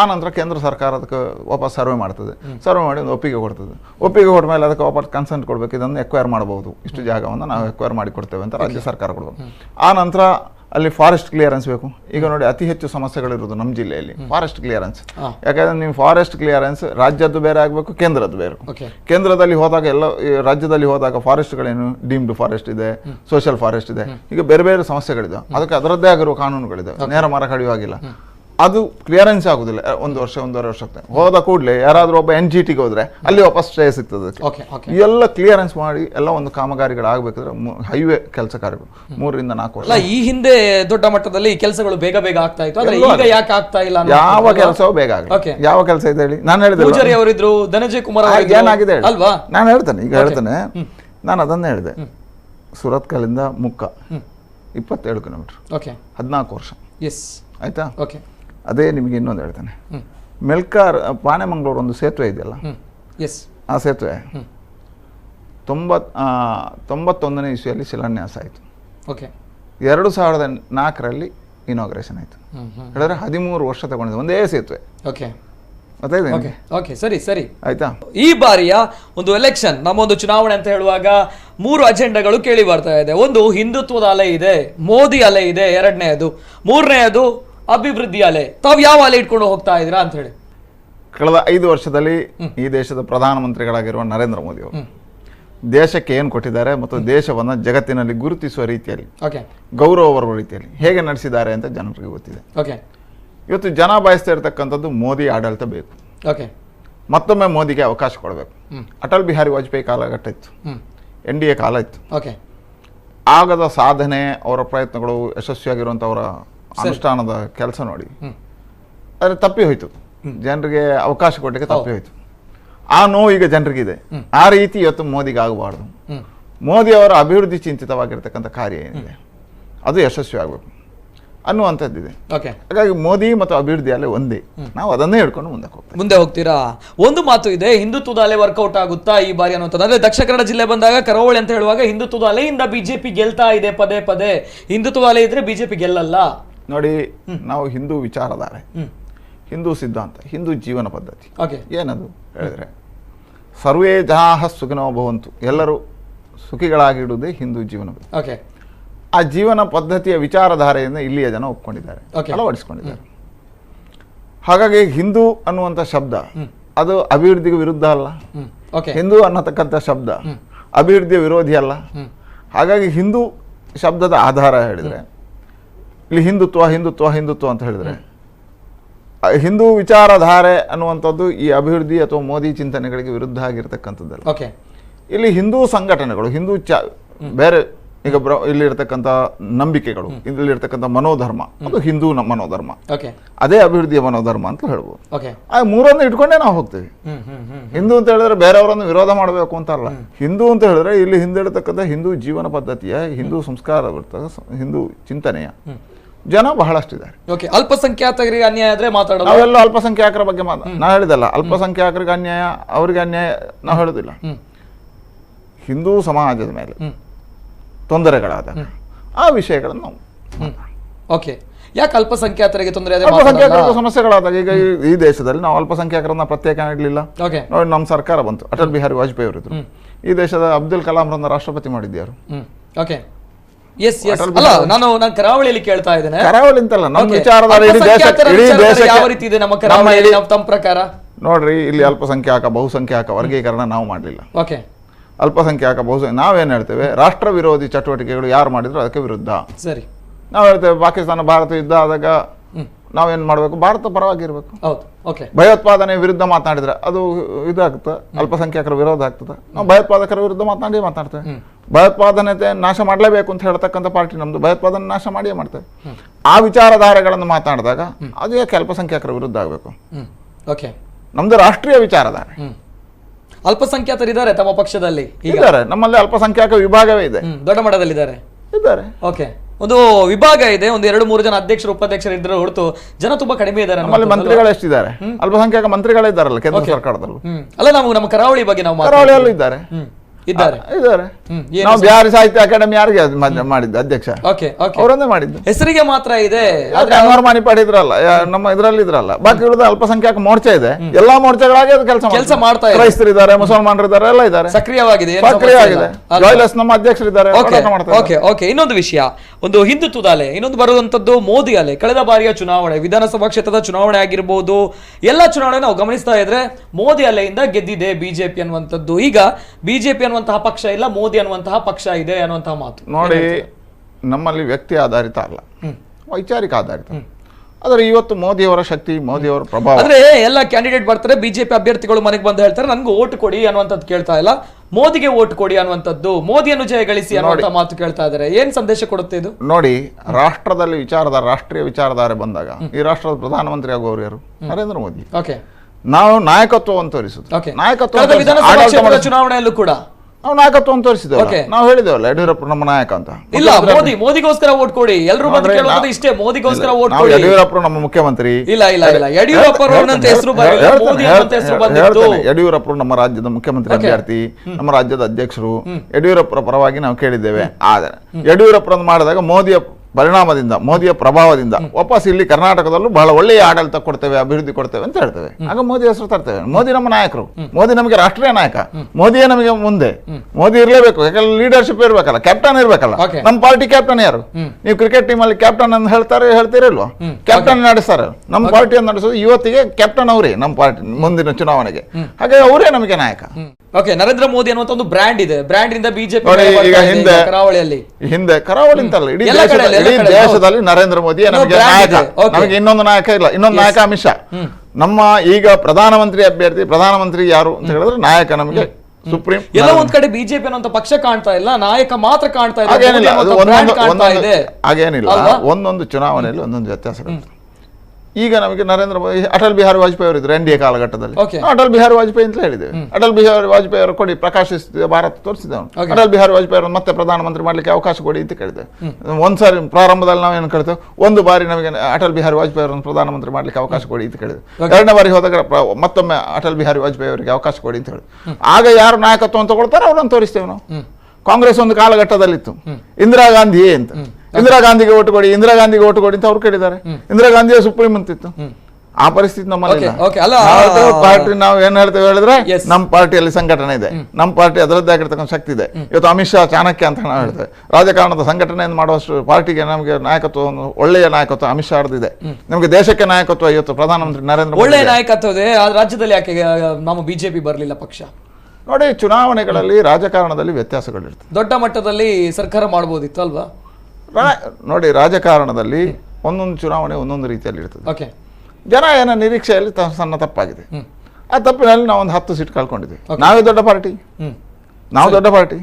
ಆ ನಂತರ ಕೇಂದ್ರ ಸರ್ಕಾರ ಅದಕ್ಕೆ ವಾಪಸ್ ಸರ್ವೆ ಮಾಡ್ತದೆ. ಸರ್ವೆ ಮಾಡಿ ಒಂದು ಒಪ್ಪಿಗೆ ಕೊಡ್ತದೆ. ಒಪ್ಪಿಗೆ ಕೊಟ್ಟ ಮೇಲೆ ಅದಕ್ಕೆ ವಾಪಸ್ ಕನ್ಸೆಂಟ್ ಕೊಡಬೇಕು. ಇದನ್ನು ಎಕ್ವೈರ್ ಮಾಡಬಹುದು. ಇಷ್ಟು ಜಾಗವನ್ನು ನಾವು ಎಕ್ವೈರ್ ಮಾಡಿ ಕೊಡ್ತೇವೆ ಅಂತ ರಾಜ್ಯ ಸರ್ಕಾರ ಕೊಡಬೇಕು ಆ ನಂತರ ಅಲ್ಲಿ ಫಾರೆಸ್ಟ್ ಕ್ಲಿಯರೆನ್ಸ್ ಬೇಕು. ಈಗ ನೋಡಿ ಅತಿ ಹೆಚ್ಚು ಸಮಸ್ಯೆಗಳಿರೋದು ನಮ್ಮ ಜಿಲ್ಲೆಯಲ್ಲಿ. ಫಾರೆಸ್ಟ್ ಕ್ಲಿಯರೆನ್ಸ್ ಯಾಕಂದ್ರೆ ನೀವು ಫಾರೆಸ್ಟ್ ಕ್ಲಿಯರೆನ್ಸ್ ರಾಜ್ಯದ್ದು ಬೇರೆ ಆಗಬೇಕು ಕೇಂದ್ರದ್ದು ಬೇರೆ ಕೇಂದ್ರದಲ್ಲಿ ಹೋದಾಗ ಎಲ್ಲ ರಾಜ್ಯದಲ್ಲಿ ಹೋದಾಗ ಫಾರೆಸ್ಟ್ಗಳೇನು ಡೀಮ್ಡ್ ಫಾರೆಸ್ಟ್ ಇದೆ ಸೋಷಿಯಲ್ ಫಾರೆಸ್ಟ್ ಇದೆ. ಈಗ ಬೇರೆ ಬೇರೆ ಸಮಸ್ಯೆಗಳಿದೆ ಅದಕ್ಕೆ ಅದರದ್ದೇ ಆಗಿರುವ ಕಾನೂನುಗಳಿದೆ ನೇರ ಮರ ಕಡಿಯುವಾಗಿಲ್ಲ. ಅದು ಕ್ಲಿಯರೆನ್ಸ್ ಆಗುದಿಲ್ಲ. ಒಂದು ವರ್ಷ ಒಂದೂವರೆ ವರ್ಷ ಆಗ್ತದೆ. ಹೋದ ಕೂಡಲೇ ಯಾರಾದರೂ ಒಬ್ಬ ಎನ್ ಜಿ ಟಿಗೆ ಹೋದ್ರೆ ಅಲ್ಲಿ ವಾಪಸ್ ಸ್ಟೇ ಸಿಗ್ತದೆ ಎಲ್ಲ ಕ್ಲಿಯರೆನ್ಸ್ ಮಾಡಿ ಎಲ್ಲ ಒಂದು ಕಾಮಗಾರಿಗಳಾಗಬೇಕಾದ್ರೆ ಹೈವೇ ಕೆಲಸ ಕಾರ್ಯಗಳು. ಮೂರರಿಂದ ನಾಲ್ಕು ವರ್ಷ.
ಈ ಹಿಂದೆ ದೊಡ್ಡ ಮಟ್ಟದಲ್ಲಿ ಈ ಕೆಲಸಗಳು ಬೇಗ ಬೇಗ ಆಗ್ತಾ ಇತ್ತು. ಆದ್ರೆ ಈಗ ಯಾಕೆ ಆಗ್ತಾ ಇಲ್ಲ
ಯಾವ ಕೆಲಸವೂ ಬೇಗ ಆಗಲಿ ಯಾವ ಕೆಲಸ ಇದೆ ಹೇಳಿ? ನಾನು ಹೇಳಿದೆ
ಪೂಜಾರಿ ಅವರಿದ್ರು ಧನಂಜಯ್ ಕುಮಾರ್
ಏನಾಗಿದೆ
ಅಲ್ವಾ?
ನಾನು ಹೇಳ್ತೇನೆ ಈಗ ಹೇಳ್ತೇನೆ. ನಾನು ಅದನ್ನೇ ಹೇಳಿದೆ. ಸುರತ್ಕಲಿಂದ ಮುಕ್ಕ. ಇಪ್ಪತ್ತೇಳು ಕಿಲೋಮೀಟರ್
ಓಕೆ
ಹದಿನಾಲ್ಕು ವರ್ಷ.
ಎಸ್
ಆಯ್ತಾ?
ಓಕೆ
ಅದೇ ನಿಮಗೆ ಇನ್ನೊಂದು ಹೇಳ್ತೇನೆ. ಮೆಲ್ಕಾರ್ ಪಾನೆಮಂಗ್ಳೂರು ಒಂದು ಸೇತುವೆ ಇದೆಯಲ್ಲ?
ಎಸ್
ಆ ಸೇತುವೆ. ತೊಂಬತ್ ತೊಂಬತ್ತೊಂದನೇ ಇಸ್ವಿಯಲ್ಲಿ ಶಿಲಾನ್ಯಾಸ ಆಯಿತು.
ಓಕೆ
ಎರಡು ಸಾವಿರದ ನಾಲ್ಕರಲ್ಲಿ ಇನಾಗ್ರೇಷನ್ ಆಯಿತು. ಹೇಳಿದ್ರೆ ಹದಿಮೂರು ವರ್ಷ ತಗೊಂಡಿದೆ ಒಂದೇ ಸೇತುವೆ.
ಓಕೆ ಓಕೆ ಸರಿ ಸರಿ.
ಆಯ್ತಾ?
ಈ ಬಾರಿಯ ಒಂದು ಎಲೆಕ್ಷನ್ ನಮ್ಮ ಒಂದು ಚುನಾವಣೆ ಅಂತ ಹೇಳುವಾಗ ಮೂರು ಅಜೆಂಡಾಗಳು ಕೇಳಿ ಬರ್ತಾ ಇದೆ. ಒಂದು ಹಿಂದುತ್ವದ ಅಲೆ ಇದೆ ಮೋದಿ ಅಲೆ ಇದೆ ಎರಡನೇದು. ಮೂರನೆಯದು ಅಭಿವೃದ್ಧಿ ಅಲೆ. ತಾವು ಯಾವ ಅಲೆ ಇಟ್ಕೊಂಡು ಹೋಗ್ತಾ ಇದ್ದೀರಾ ಅಂತ ಹೇಳಿ.
ಕಳೆದ ಐದು ವರ್ಷದಲ್ಲಿ ಈ ದೇಶದ ಪ್ರಧಾನಮಂತ್ರಿಗಳಾಗಿರುವ ನರೇಂದ್ರ ಮೋದಿ ಅವರು ದೇಶಕ್ಕೆ ಏನು ಕೊಟ್ಟಿದ್ದಾರೆ ಮತ್ತು ದೇಶವನ್ನು ಜಗತ್ತಿನಲ್ಲಿ ಗುರುತಿಸುವ ರೀತಿಯಲ್ಲಿ
ಓಕೆ.
ಗೌರವ ಬರುವ ರೀತಿಯಲ್ಲಿ ಹೇಗೆ ನಡೆಸಿದ್ದಾರೆ ಅಂತ ಜನರಿಗೆ ಗೊತ್ತಿದೆ.
ಓಕೆ.
ಇವತ್ತು ಜನ ಬಯಸ್ತಾ ಇರತಕ್ಕಂಥದ್ದು ಮೋದಿ ಆಡಳಿತ ಬೇಕು.
ಓಕೆ.
ಮತ್ತೊಮ್ಮೆ ಮೋದಿಗೆ ಅವಕಾಶ ಕೊಡಬೇಕು. ಅಟಲ್ ಬಿಹಾರಿ ವಾಜಪೇಯಿ ಕಾಲಘಟ್ಟ ಇತ್ತು. ಎನ್ ಡಿ ಎ ಕಾಲ ಇತ್ತು.
ಓಕೆ.
ಆಗದ ಸಾಧನೆ ಅವರ ಪ್ರಯತ್ನಗಳು ಯಶಸ್ವಿಯಾಗಿರುವಂಥವರ ಅನುಷ್ಠಾನದ ಕೆಲಸ ನೋಡಿ. ಆದರೆ ತಪ್ಪಿ ಹೋಯ್ತು. ಜನರಿಗೆ ಅವಕಾಶ ಕೊಟ್ಟಕ್ಕೆ ತಪ್ಪಿ ಹೋಯ್ತು. ಆ ನೋವು ಈಗ ಜನರಿಗಿದೆ. ಆ ರೀತಿ ಇವತ್ತು ಮೋದಿಗೆ ಆಗಬಾರ್ದು. ಮೋದಿ ಅವರ ಅಭಿವೃದ್ಧಿ ಚಿಂತಿತವಾಗಿರ್ತಕ್ಕಂಥ ಕಾರ್ಯ ಏನಿದೆ? ಅದು ಯಶಸ್ವಿ ಆಗಬೇಕು. ಅನ್ನುವಂಥದ್ದಿದೆ.
ಓಕೆ.
ಹಾಗಾಗಿ ಮೋದಿ ಮತ್ತು ಅಭಿವೃದ್ಧಿ ಅಲ್ಲೇ ಒಂದೇ. ನಾವು ಅದನ್ನೇ ಹಿಡ್ಕೊಂಡು ಮುಂದಕ್ಕೆ ಹೋಗ್ತೀವಿ.
ಮುಂದೆ ಹೋಗ್ತೀರಾ? ಒಂದು ಮಾತು ಇದೆ ಹಿಂದುತ್ವದ ಅಲೆ ವರ್ಕೌಟ್ ಆಗುತ್ತಾ ಈ ಬಾರಿ ಅನ್ನುವಂಥದ್ದು. ಅಂದ್ರೆ ದಕ್ಷಿಣ ಕನ್ನಡ ಜಿಲ್ಲೆ ಬಂದಾಗ ಕರಾವಳಿ ಅಂತ ಹೇಳುವಾಗ ಹಿಂದುತ್ವದ ಅಲೆಯಿಂದ ಬಿಜೆಪಿ ಗೆಲ್ತಾ ಇದೆ ಪದೇ ಪದೇ. ಹಿಂದುತ್ವ ಅಲೆ ಇದ್ರೆ ಬಿಜೆಪಿ ಗೆಲ್ಲಲ್ಲ.
ನೋಡಿ ನಾವು ಹಿಂದೂ ವಿಚಾರಧಾರೆ. ಹಿಂದೂ ಸಿದ್ಧಾಂತ ಹಿಂದೂ ಜೀವನ ಪದ್ಧತಿ.
ಓಕೆ.
ಏನದು ಹೇಳಿದ್ರೆ ಸರ್ವೇ ಜನಾಹ ಸುಖಿನೋ ಭವಂತು. ಎಲ್ಲರೂ ಸುಖಿಗಳಾಗಿಡುವುದೇ ಹಿಂದೂ ಜೀವನ ಪದ್ಧತಿ.
ಓಕೆ.
ಆ ಜೀವನ ಪದ್ಧತಿಯ ವಿಚಾರಧಾರೆಯಿಂದ ಇಲ್ಲಿಯ ಜನ ಒಪ್ಕೊಂಡಿದ್ದಾರೆ. ಅಳವಡಿಸಿಕೊಂಡಿದ್ದಾರೆ. ಹಾಗಾಗಿ ಹಿಂದೂ ಅನ್ನುವಂಥ ಶಬ್ದ ಅದು ಅಭಿವೃದ್ಧಿಗೆ ವಿರುದ್ಧ ಅಲ್ಲ.
ಓಕೆ.
ಹಿಂದೂ ಅನ್ನತಕ್ಕಂಥ ಶಬ್ದ ಅಭಿವೃದ್ಧಿಯ ವಿರೋಧಿ ಅಲ್ಲ. ಹಾಗಾಗಿ ಹಿಂದೂ ಶಬ್ದದ ಆಧಾರ ಹೇಳಿದ್ರೆ ಇಲ್ಲಿ ಹಿಂದುತ್ವ ಹಿಂದುತ್ವ ಹಿಂದುತ್ವ ಅಂತ ಹೇಳಿದ್ರೆ ಹಿಂದೂ ವಿಚಾರಧಾರೆ ಅನ್ನುವಂಥದ್ದು ಈ ಅಭಿವೃದ್ಧಿ ಅಥವಾ ಮೋದಿ ಚಿಂತನೆಗಳಿಗೆ ವಿರುದ್ಧ ಆಗಿರ್ತಕ್ಕಂಥದ್ದಲ್ಲ.
ಓಕೆ.
ಇಲ್ಲಿ ಹಿಂದೂ ಸಂಘಟನೆಗಳು ಹಿಂದೂ ಚ ಬೇರೆ ಈಗ ಬ್ರ ಇಲ್ಲಿರ್ತಕ್ಕಂಥ ನಂಬಿಕೆಗಳು ಇಲ್ಲಿರ್ತಕ್ಕಂಥ ಮನೋಧರ್ಮ ಅದು ಹಿಂದೂ ಮನೋಧರ್ಮ.
ಓಕೆ.
ಅದೇ ಅಭಿವೃದ್ಧಿಯ ಮನೋಧರ್ಮ ಅಂತ ಹೇಳ್ಬೋದು.
ಓಕೆ.
ಆ ಮೂರನ್ನು ಇಟ್ಕೊಂಡೇ ನಾವು ಹೋಗ್ತೀವಿ. ಹಿಂದೂ ಅಂತ ಹೇಳಿದ್ರೆ ಬೇರೆಯವರನ್ನು ವಿರೋಧ ಮಾಡಬೇಕು ಅಂತ ಅಲ್ಲ. ಹಿಂದೂ ಅಂತ ಹೇಳಿದ್ರೆ ಇಲ್ಲಿ ಹಿಂದಿರ್ತಕ್ಕಂಥ ಹಿಂದೂ ಜೀವನ ಪದ್ಧತಿಯ ಹಿಂದೂ ಸಂಸ್ಕಾರ ಹಿಂದೂ ಚಿಂತನೆಯ. ಜನ ಬಹಳಷ್ಟಿದ್ದಾರೆ.
ಓಕೆ ಅಲ್ಪಸಂಖ್ಯಾತರಿಗೆ ಅನ್ಯಾಯ ಆದ್ರೆ ಮಾತಾಡೋದು.
ನಾವೆಲ್ಲ ಅಲ್ಪಸಂಖ್ಯಾತರ ಬಗ್ಗೆ ಮಾತಾ ನಾ ಹೇಳಿದಲ್ಲ ಅಲ್ಪಸಂಖ್ಯಾತರಿಗೆ ಅನ್ಯಾಯ ಅವರಿಗೆ ಅನ್ಯಾಯ ನಾವು ಹೇಳೋದಿಲ್ಲ. ಹಿಂದೂ ಸಮಾಜದ ಮೇಲೆ
ತೊಂದರೆಗಳಾದ
ತೊಂದರೆಗಳಾದಾಗ ಆ ವಿಷಯಗಳನ್ನು ನಾವು
ಓಕೆ ಯಾಕೆ ಅಲ್ಪಸಂಖ್ಯಾತರಿಗೆ ತೊಂದರೆ
ಅಲ್ಪಸಂಖ್ಯಾತರ ಸಮಸ್ಯೆಗಳಾದಾಗ ಈಗ ಈ- ದೇಶದಲ್ಲಿ ನಾವು ಅಲ್ಪಸಂಖ್ಯಾತರನ್ನ ಪ್ರತ್ಯೇಕ ಇಡಲಿಲ್ಲ
ಓಕೆ
ನೋಡಿ ನಮ್ಮ ಸರ್ಕಾರ ಬಂತು. ಅಟಲ್ ಬಿಹಾರಿ ವಾಜಪೇಯಿ ಅವರಿದ್ರು. ಈ ದೇಶದ ಅಬ್ದುಲ್ ಕಲಾಂರನ್ನ ರಾಷ್ಟ್ರಪತಿ ಮಾಡಿದ್ಯಾರು.
ಓಕೆ ಎಸ್ ಎಸ್ ಅಲ್ಲ ನಾನು ನಾನು ಕರಾವಳಿಯಲ್ಲಿ ಕೇಳ್ತಾ ಇದ್ದೇನೆ.
ಕರಾವಳಿ ಅಂತಲ್ಲ ನಮ್ಮ. ವಿಚಾರಧಾರೆ ಇಡೀ ದೇಶ ಇಡೀ
ವಿಚಾರಧಾರೆ ಯಾವ ರೀತಿ ಇದೆ ನಮ್ಮ ನಾವು ತಮ್ಮ ಪ್ರಕಾರ?
ನೋಡ್ರಿ ಇಲ್ಲಿ ಅಲ್ಪಸಂಖ್ಯಾಕ ಬಹುಸಂಖ್ಯಾಕ ವರ್ಗೀಕರಣ ನಾವು ಮಾಡಲಿಲ್ಲ.
ಓಕೆ
ಅಲ್ಪಸಂಖ್ಯಾಕ ಬಹುಸಂಖ್ಯ ನಾವೇನು ಹೇಳ್ತೇವೆ? ರಾಷ್ಟ್ರ ವಿರೋಧಿ ಚಟುವಟಿಕೆಗಳು ಯಾರು ಮಾಡಿದ್ರು ಅದಕ್ಕೆ ವಿರುದ್ಧ.
ಸರಿ.
ನಾವು ಹೇಳ್ತೇವೆ ಪಾಕಿಸ್ತಾನ ಭಾರತ ಯುದ್ಧ ಆದಾಗ ನಾವೇನು ಮಾಡಬೇಕು? ಭಾರತ ಪರವಾಗಿರ್ಬೇಕು.
ಹೌದು. ಓಕೆ
ಭಯೋತ್ಪಾದನೆ ವಿರುದ್ಧ ಮಾತನಾಡಿದ್ರೆ ಅದು ಇದಾಗ್ತದೆ. ಅಲ್ಪಸಂಖ್ಯಾತರ ವಿರೋಧ ಆಗ್ತದೆ. ನಾವು ಭಯೋತ್ಪಾದಕರ ವಿರುದ್ಧ ಮಾತನಾಡಿ ಮಾತಾಡ್ತೇವೆ ಭಯೋತ್ಪಾದನೆ ನಾಶ ಮಾಡಲೇಬೇಕು ಅಂತ ಹೇಳ್ತಕ್ಕಂಥ ಪಾರ್ಟಿ ನಮ್ದು. ಭಯೋತ್ಪಾದನೆ ನಾಶ ಮಾಡಿಯೇ ಮಾಡ್ತೇವೆ. ಆ ವಿಚಾರಧಾರೆಗಳನ್ನು ಮಾತನಾಡಿದಾಗ ಅದು ಯಾಕೆ ಅಲ್ಪಸಂಖ್ಯಾತರ ವಿರುದ್ಧ ಆಗಬೇಕು?
ಓಕೆ
ನಮ್ದು ರಾಷ್ಟ್ರೀಯ ವಿಚಾರಧಾರೆ.
ಅಲ್ಪಸಂಖ್ಯಾತರು ಅಲ್ಪಸಂಖ್ಯಾತರಿದ್ದಾರೆ ತಮ್ಮ ಪಕ್ಷದಲ್ಲಿ
ಇದ್ದಾರೆ. ನಮ್ಮಲ್ಲಿ ಅಲ್ಪಸಂಖ್ಯಾಕ ವಿಭಾಗವೇ ಇದೆ.
ದೊಡ್ಡ ಮಟ್ಟದಲ್ಲಿ
ಇದ್ದಾರೆ.
ಇದ್ದಾರೆ ಓಕೆ ಒಂದು ವಿಭಾಗ ಇದೆ ಒಂದು ಎರಡು ಮೂರು ಜನ ಅಧ್ಯಕ್ಷರು ಉಪಾಧ್ಯಕ್ಷರು ಇದ್ರೆ ಹೊರತು ಜನ ತುಂಬಾ ಕಡಿಮೆ ಇದ್ದಾರೆ
ನಮ್ಮಲ್ಲಿ ಮಂತ್ರಿಗಳು ಎಷ್ಟಿದ್ದಾರೆ? ಅಲ್ಪಸಂಖ್ಯಾತ ಮಂತ್ರಿಗಳೇ ಇದ್ದಾರಲ್ಲ ಕೇಂದ್ರ ಸರ್ಕಾರದಲ್ಲೂ?
ಹ್ಮ್. ಅಲ್ಲ ನಾವು ನಮ್ಮ ಕರಾವಳಿ ಬಗ್ಗೆ ನಾವು ಮಾತಾಡ್ತೀವಿ.
ಕರಾವಳಿಯಲ್ಲೂ ಇದ್ದಾರೆ
ಇದ್ದಾರೆ.
ಇದ್ದಾರೆ. ನಾವು ಬಿಹಾರ ಸಾಹಿತ್ಯ ಅಕಾಡೆಮಿ ಯಾರಿಗೆ ಮಾಡಿದ್ದು ಅಧ್ಯಕ್ಷ? ಅವರನ್ನೇ ಮಾಡಿದ್ದು.
ಹೆಸರಿಗೆ ಮಾತ್ರ ಇದೆ
ಮಾಣಿಪಾಡ್ ಇದ್ರಲ್ಲ ನಮ್ಮ ಇದ್ರಲ್ಲಿ ಇದ್ರಲ್ಲ. ಬಾಕಿ ಉಳಿದ ಅಲ್ಪಸಂಖ್ಯಾಕ ಮೋರ್ಚೆ ಇದೆ. ಎಲ್ಲಾ ಮೋರ್ಚೆಗಳಾಗಿ ಅದು ಕೆಲಸ
ಕೆಲಸ ಮಾಡ್ತಾ ಇದೆ.
ಕ್ರೈಸ್ತರು ಇದ್ದಾರೆ ಮುಸಲ್ಮಾನರು ಇದ್ದಾರೆ ಎಲ್ಲ ಇದ್ದಾರೆ.
ಸಕ್ರಿಯವಾಗಿದೆ ಸಕ್ರಿಯವಾಗಿದೆ?
ಜಾಯ್ಲೆಸ್ ನಮ್ಮ ಮಾಡ್ತಾ ಇದ್ದಾರೆ.
Okay okay. ಇನ್ನೊಂದು ವಿಷಯ ಒಂದು ಹಿಂದುತ್ವದ ಅಲೆ ಇನ್ನೊಂದು ಬರುವಂತದ್ದು ಮೋದಿ ಅಲೆ. ಕಳೆದ ಬಾರಿಯ ಚುನಾವಣೆ ವಿಧಾನಸಭಾ ಕ್ಷೇತ್ರದ ಚುನಾವಣೆ ಆಗಿರ್ಬೋದು ಎಲ್ಲ ಚುನಾವಣೆ ನಾವು ಗಮನಿಸ್ತಾ ಇದ್ರೆ ಮೋದಿ ಅಲೆಯಿಂದ ಗೆದ್ದಿದೆ ಬಿಜೆಪಿ ಅನ್ನುವಂಥದ್ದು. ಈಗ ಬಿಜೆಪಿ ಅನ್ನುವಂತಹ ಪಕ್ಷ ಇಲ್ಲ ಮೋದಿ ಅನ್ನುವಂತಹ ಪಕ್ಷ ಇದೆ ಅನ್ನುವಂತಹ ಮಾತು.
ನೋಡಿ ನಮ್ಮಲ್ಲಿ ವ್ಯಕ್ತಿ ಆಧಾರಿತ ಅಲ್ಲ. ವೈಚಾರಿಕ ಆಧಾರಿತ. ಆದರೆ ಇವತ್ತು ಮೋದಿಯವರ ಶಕ್ತಿ ಮೋದಿಯವರ ಪ್ರಭಾವ.
ಅಂದ್ರೆ ಎಲ್ಲ ಕ್ಯಾಂಡಿಡೇಟ್ ಬರ್ತಾರೆ ಬಿಜೆಪಿ ಅಭ್ಯರ್ಥಿಗಳು ಮನೆಗೆ ಬಂದು ಹೇಳ್ತಾರೆ ನನ್ಗೆ ಓಟ್ ಕೊಡಿ ಅನ್ನುವಂಥದ್ದು ಕೇಳ್ತಾ ಇಲ್ಲ. ಮೋದಿಗೆ ಓಟ್ ಕೊಡಿ ಅನ್ನುವಂಥದ್ದು ಮೋದಿಯನ್ನು ಜಯಗಳಿಸಿ ಅನ್ನುವಂಥ ಮಾತು ಕೇಳ್ತಾ ಇದ್ದಾರೆ. ಏನು ಸಂದೇಶ ಕೊಡುತ್ತೆ ಇದು?
ನೋಡಿ ರಾಷ್ಟ್ರದಲ್ಲಿ ವಿಚಾರದ ರಾಷ್ಟ್ರೀಯ ವಿಚಾರಧಾರೆ ಬಂದಾಗ ಈ ರಾಷ್ಟ್ರದ ಪ್ರಧಾನಮಂತ್ರಿ ಆಗುವವರು ಯಾರು? ನರೇಂದ್ರ ಮೋದಿ.
ಓಕೆ.
ನಾವು ನಾಯಕತ್ವವನ್ನು
ತೋರಿಸುತ್ತೆ
ನಾಯಕತ್ವ
ಚುನಾವಣೆಯಲ್ಲೂ ಕೂಡ
ನಾವು ನಾಯಕತ್ವವನ್ನು ತೋರಿಸಿದ್ದೇವೆ
Okay.
ನಾವು ಹೇಳಿದೇವಲ್ಲ ಯಡಿಯೂರಪ್ಪ ನಮ್ಮ ನಾಯಕ ಅಂತ.
ಇಲ್ಲ ಮೋದಿ ಮೋದಿಗೋಸ್ಕರ ಓಟ್ ಕೊಡಿ. ಎಲ್ಲರೂ ಬಂದು ಕೇಳೋದು ಇಷ್ಟೇ ಮೋದಿಗೋಸ್ಕರ ಓಟ್ ಕೊಡಿ.
ಯಡಿಯೂರಪ್ಪ ನಮ್ಮ ಮುಖ್ಯಮಂತ್ರಿ.
ಇಲ್ಲ ಇಲ್ಲ ಇಲ್ಲ. ಯಡಿಯೂರಪ್ಪ ಅವರನ್ನಂತ ಹೆಸರು ಮೋದಿ ಅಂತ ಹೆಸರು ಬಂದಿತ್ತು.
ಯಡಿಯೂರಪ್ಪ ನಮ್ಮ ರಾಜ್ಯದ ಮುಖ್ಯಮಂತ್ರಿ ಅಭ್ಯರ್ಥಿ ನಮ್ಮ ರಾಜ್ಯದ ಅಧ್ಯಕ್ಷರು ಯಡಿಯೂರಪ್ಪರ ಪರವಾಗಿ ನಾವು ಕೇಳಿದ್ದೇವೆ. ಆದರೆ ಯಡಿಯೂರಪ್ಪರನ್ನು ಮಾಡಿದಾಗ ಮೋದಿಯ ಪರಿಣಾಮದಿಂದ ಮೋದಿಯ ಪ್ರಭಾವದಿಂದ ವಾಪಸ್ ಇಲ್ಲಿ ಕರ್ನಾಟಕದಲ್ಲೂ ಬಹಳ ಒಳ್ಳೆಯ ಆಡಳಿತ ಕೊಡ್ತೇವೆ ಅಭಿವೃದ್ಧಿ ಕೊಡ್ತೇವೆ ಅಂತ ಹೇಳ್ತೇವೆ ಆಗ ಮೋದಿ ಹೆಸರು ತರ್ತೇವೆ. ಮೋದಿ ನಮ್ಮ ನಾಯಕರು. ಮೋದಿ ನಮಗೆ ರಾಷ್ಟ್ರೀಯ ನಾಯಕ. ಮೋದಿಯೇ ನಮಗೆ ಮುಂದೆ. ಮೋದಿ ಇರಲೇಬೇಕು. ಯಾಕಂದ್ರೆ ಲೀಡರ್ಶಿಪ್ ಇರಬೇಕಲ್ಲ ಕ್ಯಾಪ್ಟನ್ ಇರಬೇಕಲ್ಲ. ನಮ್ಮ ಪಾರ್ಟಿ ಕ್ಯಾಪ್ಟನ್ ಯಾರು? ನೀವು ಕ್ರಿಕೆಟ್ ಟೀಮ್ ಅಲ್ಲಿ ಕ್ಯಾಪ್ಟನ್ ಅಂತ ಹೇಳ್ತಾರೆ ಹೇಳ್ತೀರಲ್ವ? ಕ್ಯಾಪ್ಟನ್ ನಡೆಸ್ತಾರೆ. ನಮ್ಮ ಪಾರ್ಟಿಯನ್ನು ನಡೆಸೋದು ಇವತ್ತಿಗೆ ಕ್ಯಾಪ್ಟನ್ ಅವರೇ ನಮ್ಮ ಪಾರ್ಟಿ ಮುಂದಿನ ಚುನಾವಣೆಗೆ. ಹಾಗೆ ಅವರೇ ನಮಗೆ ನಾಯಕ.
ಓಕೆ ನರೇಂದ್ರ ಮೋದಿ ಅನ್ನುವಂತ ಒಂದು ಬ್ರ್ಯಾಂಡ್ ಇದೆ. ಬ್ರ್ಯಾಂಡ್ ಇಂದ ಬಿಜೆಪಿ
ಹಿಂದೆ
ಕರಾವಳಿಯಲ್ಲಿ.
ಹಿಂದೆ ಕರಾವಳಿ ಅಂತಲ್ಲ ಇಡೀ ಇಡೀ ದೇಶದಲ್ಲಿ ನರೇಂದ್ರ ಮೋದಿ ನಮಗೆ ನಾಯಕ ನಮಗೆ ಇನ್ನೊಂದು ನಾಯಕ ಇಲ್ಲ. ಇನ್ನೊಂದು ನಾಯಕ ಅಮಿತ್ ಶಾ. ನಮ್ಮ ಈಗ ಪ್ರಧಾನಮಂತ್ರಿ ಅಭ್ಯರ್ಥಿ ಪ್ರಧಾನಮಂತ್ರಿ ಯಾರು ಅಂತ ಹೇಳಿದ್ರೆ ನಾಯಕ ನಮಗೆ ಸುಪ್ರೀಂ
ಎಲ್ಲ ಒಂದ್ ಕಡೆ ಬಿಜೆಪಿ ಅನ್ನೋ ಪಕ್ಷ ಕಾಣ್ತಾ ಇಲ್ಲ. ನಾಯಕ ಮಾತ್ರ ಕಾಣ್ತಾ ಇಲ್ಲ.
ಹಾಗೇನಿಲ್ಲ. ಒಂದೊಂದು ಹಾಗೇನಿಲ್ಲ. ಒಂದೊಂದು ಚುನಾವಣೆಯಲ್ಲಿ ಒಂದೊಂದು ವ್ಯತ್ಯಾಸಗಳು. ಈಗ ನಮಗೆ ನರೇಂದ್ರ ಮೋದಿ ಅಟಲ್ ಬಿಹಾರಿ ವಾಜಪೇಯಿ ಅವರು ಇದ್ರು ಎನ್ ಡಿ ಎ ಕಾಲಘಟ್ಟದಲ್ಲಿ. ಅಟಲ್ ಬಿಹಾರಿ ವಾಜಪೇಯಿ ಅಂತ ಹೇಳಿದೆ ಅಟಲ್ ಬಿಹಾರಿ ವಾಜಪೇಯಿ ಅವರು ಕೊಡಿ ಪ್ರಕಾಶಿಸಿದ ಭಾರತ ತೋರಿಸಿದವನು. ಅಟಲ್ ಬಿಹಾರಿ ವಾಜಪೇಯಿ ಅವರನ್ನು ಮತ್ತೆ ಪ್ರಧಾನಮಂತ್ರಿ ಮಾಡ್ಲಿಕ್ಕೆ ಅವಕಾಶ ಕೊಡಿ ಅಂತ ಕೇಳಿದೆ ಒಂದ್ಸಾರಿ ಪ್ರಾರಂಭದಲ್ಲಿ ನಾವು ಏನು ಕೇಳ್ತೇವೆ ಒಂದು ಬಾರಿ ನಮಗೆ ಅಟಲ್ ಬಿಹಾರಿ ವಾಜಪೇಯಿ ಅವರನ್ನು ಪ್ರಧಾನಮಂತ್ರಿ ಮಾಡ್ಲಿಕ್ಕೆ ಅವಕಾಶ ಕೊಡಿ ಅಂತ ಕೇಳಿದೆ ಎರಡನೇ ಬಾರಿ ಹೋದಾಗ ಮತ್ತೊಮ್ಮೆ ಅಟಲ್ ಬಿಹಾರಿ ವಾಜಪೇಯಿ ಅವರಿಗೆ ಅವಕಾಶ ಕೊಡಿ ಅಂತ ಹೇಳಿ ಆಗ ಯಾರು ನಾಯಕತ್ವವನ್ನು ತಗೊಳ್ತಾರೆ ಅವರನ್ನು ತೋರಿಸ್ತೇವೆ ನಾವು. ಕಾಂಗ್ರೆಸ್ ಒಂದು ಕಾಲಘಟ್ಟದಲ್ಲಿತ್ತು. ಇಂದಿರಾ ಗಾಂಧಿ ಅಂತ. ಇಂದಿರಾ ಗಾಂಧಿಗೆ ಓಟ್ ಕೊಡಿ ಇಂದಿರಾ ಗಾಂಧಿಗೆ ಓಟ್ ಕೊಡಿ ಅಂತ ಅವ್ರು ಕೇಳಿದ್ದಾರೆ. ಇಂದಿರಾ ಗಾಂಧಿಯ ಸುಪ್ರೀಂ ಅಂತಿತ್ತು ಆ ಪರಿಸ್ಥಿತಿ ನಮ್ಮಲ್ಲಿ ಪಾರ್ಟಿ ನಾವು ಏನ್ ಹೇಳ್ತೇವೆ ಹೇಳಿದ್ರೆ. ನಮ್ಮ ಪಾರ್ಟಿಯಲ್ಲಿ ಸಂಘಟನೆ ಇದೆ. ನಮ್ಮ ಪಾರ್ಟಿ ಅದರದ್ದೇ ಆಗಿರ್ತಕ್ಕಂಥ ಶಕ್ತಿ ಇದೆ. ಇವತ್ತು ಅಮಿತ್ ಶಾ ಚಾಣಕ್ಯ ಅಂತ ನಾವು ಹೇಳ್ತೇವೆ. ರಾಜಕಾರಣದ ಸಂಘಟನೆಯನ್ನು ಮಾಡುವಷ್ಟು ಪಾರ್ಟಿಗೆ ನಮಗೆ ನಾಯಕತ್ವವನ್ನು ಒಳ್ಳೆಯ ನಾಯಕತ್ವ ಅಮಿತ್ ಶಾ ಇದೆ ನಮಗೆ ದೇಶಕ್ಕೆ ನಾಯಕತ್ವ ಇವತ್ತು ಪ್ರಧಾನಮಂತ್ರಿ ನರೇಂದ್ರ ಮೋದಿ
ಒಳ್ಳೆ
ಇದೆ.
ನಾಯಕತ್ವ ಇದೆ ಆ ರಾಜ್ಯದಲ್ಲಿ ಯಾಕೆ ನಮ್ಮ ಬಿಜೆಪಿ ಬರಲಿಲ್ಲ ಪಕ್ಷ?
ನೋಡಿ ಚುನಾವಣೆಗಳಲ್ಲಿ ರಾಜಕಾರಣದಲ್ಲಿ ವ್ಯತ್ಯಾಸಗಳಿರ್ತದೆ
ದೊಡ್ಡ ಮಟ್ಟದಲ್ಲಿ ಸರ್ಕಾರ ಮಾಡ್ಬೋದಿತ್ತು ಅಲ್ವಾ?
ನೋಡಿ ರಾಜಕಾರಣದಲ್ಲಿ ಒಂದೊಂದು ಚುನಾವಣೆ ಒಂದೊಂದು ರೀತಿಯಲ್ಲಿ ಇರ್ತದೆ.
ಓಕೆ
ಜನ ಏನ ನಿರೀಕ್ಷೆಯಲ್ಲಿ ಸಣ್ಣ ತಪ್ಪಾಗಿದೆ. ಆ ತಪ್ಪಿನಲ್ಲಿ ನಾವು ಒಂದು ಹತ್ತು ಸೀಟ್ ಕಳ್ಕೊಂಡಿದ್ವಿ ನಾವೇ ದೊಡ್ಡ ಪಾರ್ಟಿ. ನಾವು ದೊಡ್ಡ ಪಾರ್ಟಿ.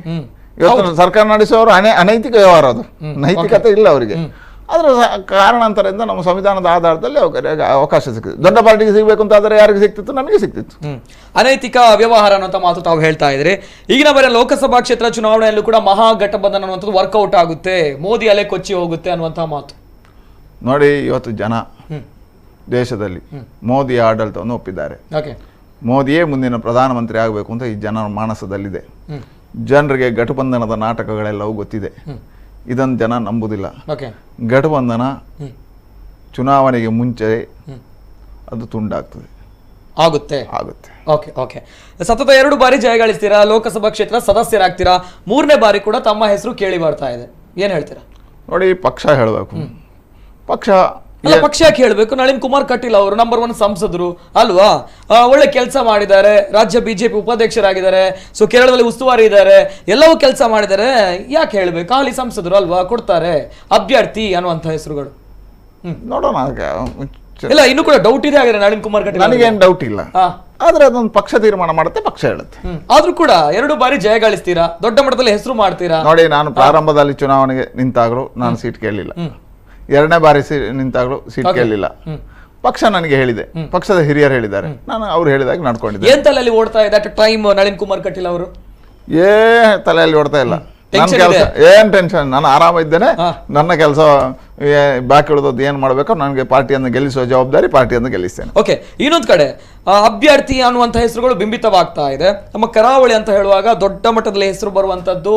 ಇವತ್ತು ಸರ್ಕಾರ ನಡೆಸುವವರು ಅನೆ ಅನೈತಿಕ ವ್ಯವಹಾರ ಅದು. ನೈತಿಕತೆ ಇಲ್ಲ ಅವರಿಗೆ. ಅದರ ಕಾರಣಾಂತರದಿಂದ ನಮ್ಮ ಸಂವಿಧಾನದ ಆಧಾರದಲ್ಲಿ ಅವಕಾಶ ಸಿಕ್ಕಿದೆ ದೊಡ್ಡ ಪಾರ್ಟಿಗೆ ಸಿಗಬೇಕು ಅಂತ ಆದರೆ ಯಾರಿಗೆ ಸಿಕ್ತಿತ್ತು ನಮಗೆ ಸಿಕ್ತಿತ್ತು
ಅನೈತಿಕ ಅವ್ಯವಹಾರ ಅನ್ನುವಂಥ ಮಾತು ತಾವು ಹೇಳ್ತಾ ಇದ್ರೆ. ಈಗಿನ ಬರೀ ಲೋಕಸಭಾ ಕ್ಷೇತ್ರ ಚುನಾವಣೆಯಲ್ಲೂ ಕೂಡ ಮಹಾಗಠಬಂಧನ ಅನ್ನುವಂಥದ್ದು ವರ್ಕೌಟ್ ಆಗುತ್ತೆ. ಮೋದಿ ಅಲೆ ಕೊಚ್ಚಿ ಹೋಗುತ್ತೆ ಅನ್ನುವಂಥ ಮಾತು.
ನೋಡಿ ಇವತ್ತು ಜನ ದೇಶದಲ್ಲಿ ಮೋದಿ ಆಡಳಿತವನ್ನು ಒಪ್ಪಿದ್ದಾರೆ.
ಓಕೆ.
ಮೋದಿಯೇ ಮುಂದಿನ ಪ್ರಧಾನಮಂತ್ರಿ ಆಗಬೇಕು ಅಂತ ಈ ಜನರ ಮಾನಸದಲ್ಲಿದೆ ಜನರಿಗೆ ಘಟಬಂಧನದ ನಾಟಕಗಳೆಲ್ಲವೂ ಗೊತ್ತಿದೆ. ಇದನ್ನು ಜನ ನಂಬುದಿಲ್ಲ.
ಓಕೆ
ಘಟಬಂಧನ ಚುನಾವಣೆಗೆ ಮುಂಚೆ ಅದು ತುಂಡಾಗ್ತದೆ.
ಆಗುತ್ತೆ.
ಆಗುತ್ತೆ.
ಓಕೆ ಓಕೆ ಸತತ ಎರಡು ಬಾರಿ ಜಯಗಳಿಸ್ತೀರಾ ಲೋಕಸಭಾ ಕ್ಷೇತ್ರ ಸದಸ್ಯರಾಗ್ತೀರಾ? ಮೂರನೇ ಬಾರಿ ಕೂಡ ತಮ್ಮ ಹೆಸರು ಕೇಳಿ ಬರ್ತಾ ಇದೆ. ಏನು ಹೇಳ್ತೀರಾ?
ನೋಡಿ ಪಕ್ಷ ಹೇಳಬೇಕು. ಪಕ್ಷ
ಅಲ್ಲ ಪಕ್ಷ ಯಾಕೆ ಹೇಳ್ಬೇಕು? ನಳಿನ್ ಕುಮಾರ್ ಕಟೀಲ್ ಅವರು ನಂಬರ್ ಒನ್ ಸಂಸದರು ಅಲ್ವಾ? ಒಳ್ಳೆ ಕೆಲಸ ಮಾಡಿದ್ದಾರೆ. ರಾಜ್ಯ ಬಿಜೆಪಿ ಉಪಾಧ್ಯಕ್ಷರಾಗಿದ್ದಾರೆ. ಸೊ ಕೇರಳದಲ್ಲಿ ಉಸ್ತುವಾರಿ ಇದ್ದಾರೆ. ಎಲ್ಲವೂ ಕೆಲಸ ಮಾಡಿದ್ದಾರೆ. ಯಾಕೆ ಹೇಳ್ಬೇಕು? ಹಾಲಿ ಸಂಸದರು ಅಲ್ವಾ? ಕೊಡ್ತಾರೆ. ಅಭ್ಯರ್ಥಿ ಅನ್ನುವಂಥ ಹೆಸರುಗಳು.
ನೋಡೋಣ
ಇಲ್ಲ ಇನ್ನು ಕೂಡ ಡೌಟ್ ಇದೆ ಆಗಿದೆ ನಳಿನ್ ಕುಮಾರ್ ಕಟೀಲ್.
ನನಗೇನು ಡೌಟ್ ಇಲ್ಲ. ಆದ್ರೆ ಅದೊಂದು ಪಕ್ಷ ತೀರ್ಮಾನ ಮಾಡುತ್ತೆ ಪಕ್ಷ ಹೇಳುತ್ತೆ.
ಆದ್ರೂ ಕೂಡ ಎರಡು ಬಾರಿ ಜಯ ಗಳಿಸ್ತೀರಾ? ದೊಡ್ಡ ಮಟ್ಟದಲ್ಲಿ ಹೆಸರು ಮಾಡ್ತೀರಾ?
ನೋಡಿ ನಾನು ಪ್ರಾರಂಭದಲ್ಲಿ ಚುನಾವಣೆಗೆ ನಿಂತಾಗಲೂ ನಾನು ಸೀಟ್ ಕೇಳಲಿಲ್ಲ. ಎರಡನೇ ಬಾರಿ ಸಿ ನಿಂತಾಗಲೂ ಸೀಟ್ ಕೇಳಲಿಲ್ಲ. ಪಕ್ಷ ನನಗೆ ಹೇಳಿದೆ. ಪಕ್ಷದ ಹಿರಿಯರು ಹೇಳಿದ್ದಾರೆ. ನಾನು ಅವ್ರು ಹೇಳಿದಾಗ ನಡ್ಕೊಂಡಿದ್ದೆ.
ಏನ್ ತಲೆಯಲ್ಲಿ ಓಡ್ತಾ ಇದೆ? ಟೈಮ್ ನಳಿನ್ ಕುಮಾರ್ ಕಟೀಲ್ ಅವರು?
ಏ ತಲೆಯಲ್ಲಿ ಓಡ್ತಾ ಇಲ್ಲ. ನನ್ನ ಕೆಲಸ. ಏನ್ ಟೆನ್ಷನ್ ನಾನು ಆರಾಮ ಇದ್ದೇನೆ. ನನ್ನ ಕೆಲಸ ಬ್ಯಾಕ್ ಇಳಿದೋದು ಏನ್ ಮಾಡಬೇಕು ನನಗೆ ಪಾರ್ಟಿಯನ್ನು ಗೆಲ್ಲಿಸುವ ಜವಾಬ್ದಾರಿ ಪಾರ್ಟಿಯನ್ನು ಗೆಲ್ಲಿಸ್ತೇನೆ.
ಓಕೆ ಇನ್ನೊಂದು ಕಡೆ ಅಭ್ಯರ್ಥಿ ಅನ್ನುವಂಥ ಹೆಸರುಗಳು ಬಿಂಬಿತವಾಗ್ತಾ ಇದೆ. ನಮ್ಮ ಕರಾವಳಿ ಅಂತ ಹೇಳುವಾಗ ದೊಡ್ಡ ಮಟ್ಟದಲ್ಲಿ ಹೆಸರು ಬರುವಂತದ್ದು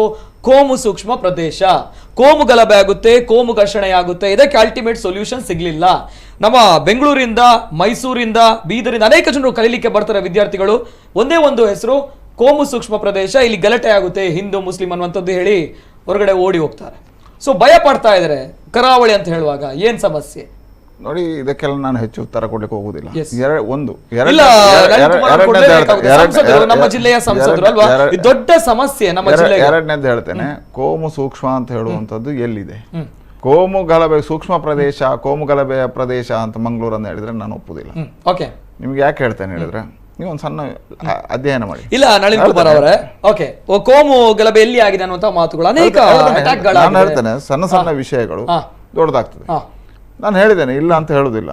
ಕೋಮು ಸೂಕ್ಷ್ಮ ಪ್ರದೇಶ. ಕೋಮು ಗಲಭೆ ಆಗುತ್ತೆ, ಕೋಮು ಘರ್ಷಣೆ ಆಗುತ್ತೆ. ಇದಕ್ಕೆ ಅಲ್ಟಿಮೇಟ್ ಸೊಲ್ಯೂಷನ್ ಸಿಗಲಿಲ್ಲ. ನಮ್ಮ ಬೆಂಗಳೂರಿಂದ, ಮೈಸೂರಿಂದ, ಬೀದರಿಂದ ಅನೇಕ ಜನರು ಕಲೀಲಿಕ್ಕೆ ಬರ್ತಾರೆ ವಿದ್ಯಾರ್ಥಿಗಳು. ಒಂದೇ ಒಂದು ಹೆಸರು, ಕೋಮು ಸೂಕ್ಷ್ಮ ಪ್ರದೇಶ, ಇಲ್ಲಿ ಗಲಾಟೆ ಆಗುತ್ತೆ, ಹಿಂದೂ, ಮುಸ್ಲಿಂ ಅನ್ನುವಂಥದ್ದು ಹೇಳಿ ಹೊರಗಡೆ ಓಡಿ ಹೋಗ್ತಾರೆ. ಸೊ ಭಯ ಪಡ್ತಾ ಇದ್ದಾರೆ ಕರಾವಳಿ ಅಂತ ಹೇಳುವಾಗ, ಏನು ಸಮಸ್ಯೆ?
ನೋಡಿ ಇದಕ್ಕೆಲ್ಲ ನಾನು ಹೆಚ್ಚು ಉತ್ತರ ಕೊಡ್ಲಿಕ್ಕೆ ಹೋಗುದಿಲ್ಲ. ಎರಡು ಒಂದು.
ದೊಡ್ಡ ಸಮಸ್ಯೆ
ಎರಡನೇದು ಹೇಳ್ತೇನೆ. ಕೋಮು ಸೂಕ್ಷ್ಮ ಅಂತ ಹೇಳುವಂತದ್ದು ಎಲ್ಲಿದೆ? ಕೋಮು ಗಲಭೆ ಸೂಕ್ಷ್ಮ ಪ್ರದೇಶ ಕೋಮು ಗಲಭೆಯ ಪ್ರದೇಶ ಅಂತ ಮಂಗಳೂರು ಅಂತ ಹೇಳಿದ್ರೆ ನಾನು ಒಪ್ಪುದಿಲ್ಲ.
ಓಕೆ
ನಿಮ್ಗೆ ಯಾಕೆ ಹೇಳ್ತೇನೆ ಹೇಳಿದ್ರೆ ನೀವು ಒಂದು ಸಣ್ಣ ಅಧ್ಯಯನ ಮಾಡಿ.
ಇಲ್ಲ ನಳಿನ್ ಕುಮಾರ್ ಅವರೇ. ಓಕೆ ಕೋಮು ಗಲಭೆ ಎಲ್ಲಿ ಆಗಿದೆ ಅನ್ನುವಂತ ಮಾತುಗಳು ಅನೇಕ
ಹೇಳ್ತೇನೆ. ನಾನು ಹೇಳ್ತೇನೆ ಸಣ್ಣ ಸಣ್ಣ ವಿಷಯಗಳು ದೊಡ್ಡದಾಗ್ತದೆ. ನಾನು ಹೇಳಿದ್ದೇನೆ ಇಲ್ಲ ಅಂತ ಹೇಳುದಿಲ್ಲ.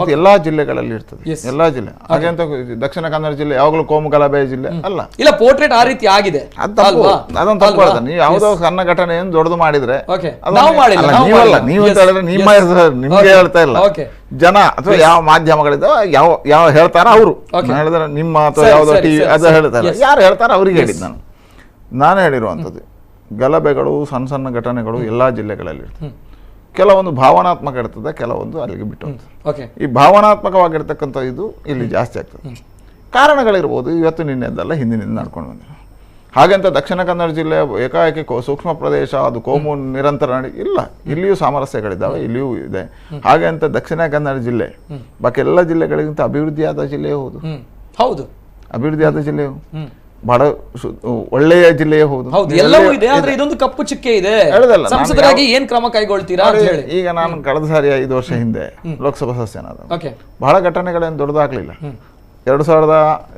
ಅದು ಎಲ್ಲಾ ಜಿಲ್ಲೆಗಳಲ್ಲಿ ಇರ್ತದೆ. ಎಲ್ಲಾ ಜಿಲ್ಲೆ. ಹಾಗೆ ಅಂತ ದಕ್ಷಿಣ ಕನ್ನಡ ಜಿಲ್ಲೆ ಯಾವಾಗಲೂ ಕೋಮು ಗಲಭೆ ಜಿಲ್ಲೆ ಅಲ್ಲ.
ಇಲ್ಲ ಪೋರ್ಟ್ರೇಟ್ ಆ ರೀತಿ ಆಗಿದೆ. ಅದನ್ನು?
ಹೇಳ್ತಾನೆ. ನೀವು ಯಾವುದೋ ಸಣ್ಣ ಘಟನೆ ಏನು ದೊಡ್ಡದು ಮಾಡಿದ್ರೆ ನೀವಲ್ಲ. ನೀವು ಅಂತ ಹೇಳಿದ್ರೆ ನಿಮ್ಮ ನಿಮ್ಗೆ ಹೇಳ್ತಾ ಇಲ್ಲ. ಜನ ಅಥವಾ ಯಾವ ಮಾಧ್ಯಮಗಳಿದ್ದ ಯಾವ ಯಾವ ಹೇಳ್ತಾರ ಅವರು. ಹೇಳಿದ್ರೆ ನಿಮ್ಮ ಅಥವಾ ಯಾವುದೋ ಟಿವಿ ಅದು. ಹೇಳ್ತಾರೆ. ಯಾರು ಹೇಳ್ತಾರ ಅವ್ರಿಗೆ ಹೇಳಿದ್ ನಾನು. ನಾನು ಹೇಳಿರುವಂಥದ್ದು. ಗಲಭೆಗಳು ಸಣ್ಣ ಸಣ್ಣ ಘಟನೆಗಳು ಎಲ್ಲಾ ಜಿಲ್ಲೆಗಳಲ್ಲಿ ಇರ್ತದೆ. ಕೆಲವೊಂದು ಭಾವನಾತ್ಮಕ ಇರ್ತದೆ ಕೆಲವೊಂದು ಅಲ್ಲಿಗೆ ಬಿಟ್ಟು.
ಓಕೆ
ಈ ಭಾವನಾತ್ಮಕವಾಗಿರ್ತಕ್ಕಂಥ ಇದು ಇಲ್ಲಿ ಜಾಸ್ತಿ ಆಗ್ತದೆ. ಕಾರಣಗಳಿರ್ಬೋದು ಇವತ್ತು ನಿನ್ನೆದ್ದಲ್ಲ ಹಿಂದಿನಿಂದ ನಡ್ಕೊಂಡು ಬಂದಿರೋ ಹಾಗಂತ ದಕ್ಷಿಣ ಕನ್ನಡ ಜಿಲ್ಲೆ ಏಕಾಏಕಿ ಸೂಕ್ಷ್ಮ ಪ್ರದೇಶ ಅದು ಕೋಮು ನಿರಂತರ ನಡಿ ಇಲ್ಲ ಇಲ್ಲಿಯೂ ಸಾಮರಸ್ಯಗಳಿದ್ದಾವೆ ಇಲ್ಲಿಯೂ ಇದೆ. ಹಾಗೆ ಅಂತ ದಕ್ಷಿಣ ಕನ್ನಡ ಜಿಲ್ಲೆ ಬಾಕಿ ಎಲ್ಲ ಜಿಲ್ಲೆಗಳಿಗಿಂತ ಅಭಿವೃದ್ಧಿಯಾದ ಜಿಲ್ಲೆಯೇ ಹೌದು.
ಹೌದು.
ಅಭಿವೃದ್ಧಿಯಾದ ಜಿಲ್ಲೆಯು. ಬಹಳ ಒಳ್ಳೆಯ ಜಿಲ್ಲೆಯೇ ಹೌದು.
ಎಲ್ಲವೂ ಇದೆ ಆದ್ರೆ ಇದೊಂದು ಕಪ್ಪು ಚುಕ್ಕೆ ಇದೆ. ಸಂಸದರಾಗಿ ಏನ್ ಕ್ರಮ ಕೈಗೊಳ್ತೀರಾ
ಈಗ ನಾನು ಕಳೆದ ಸಾರಿ ಐದು ವರ್ಷ ಹಿಂದೆ ಲೋಕಸಭಾ ಸದಸ್ಯನಾದ ಬಹಳ ಘಟನೆಗಳೇನು ದೊಡ್ಡದಾಗ್ಲಿಲ್ಲ. ಎರಡು ಸಾವಿರದ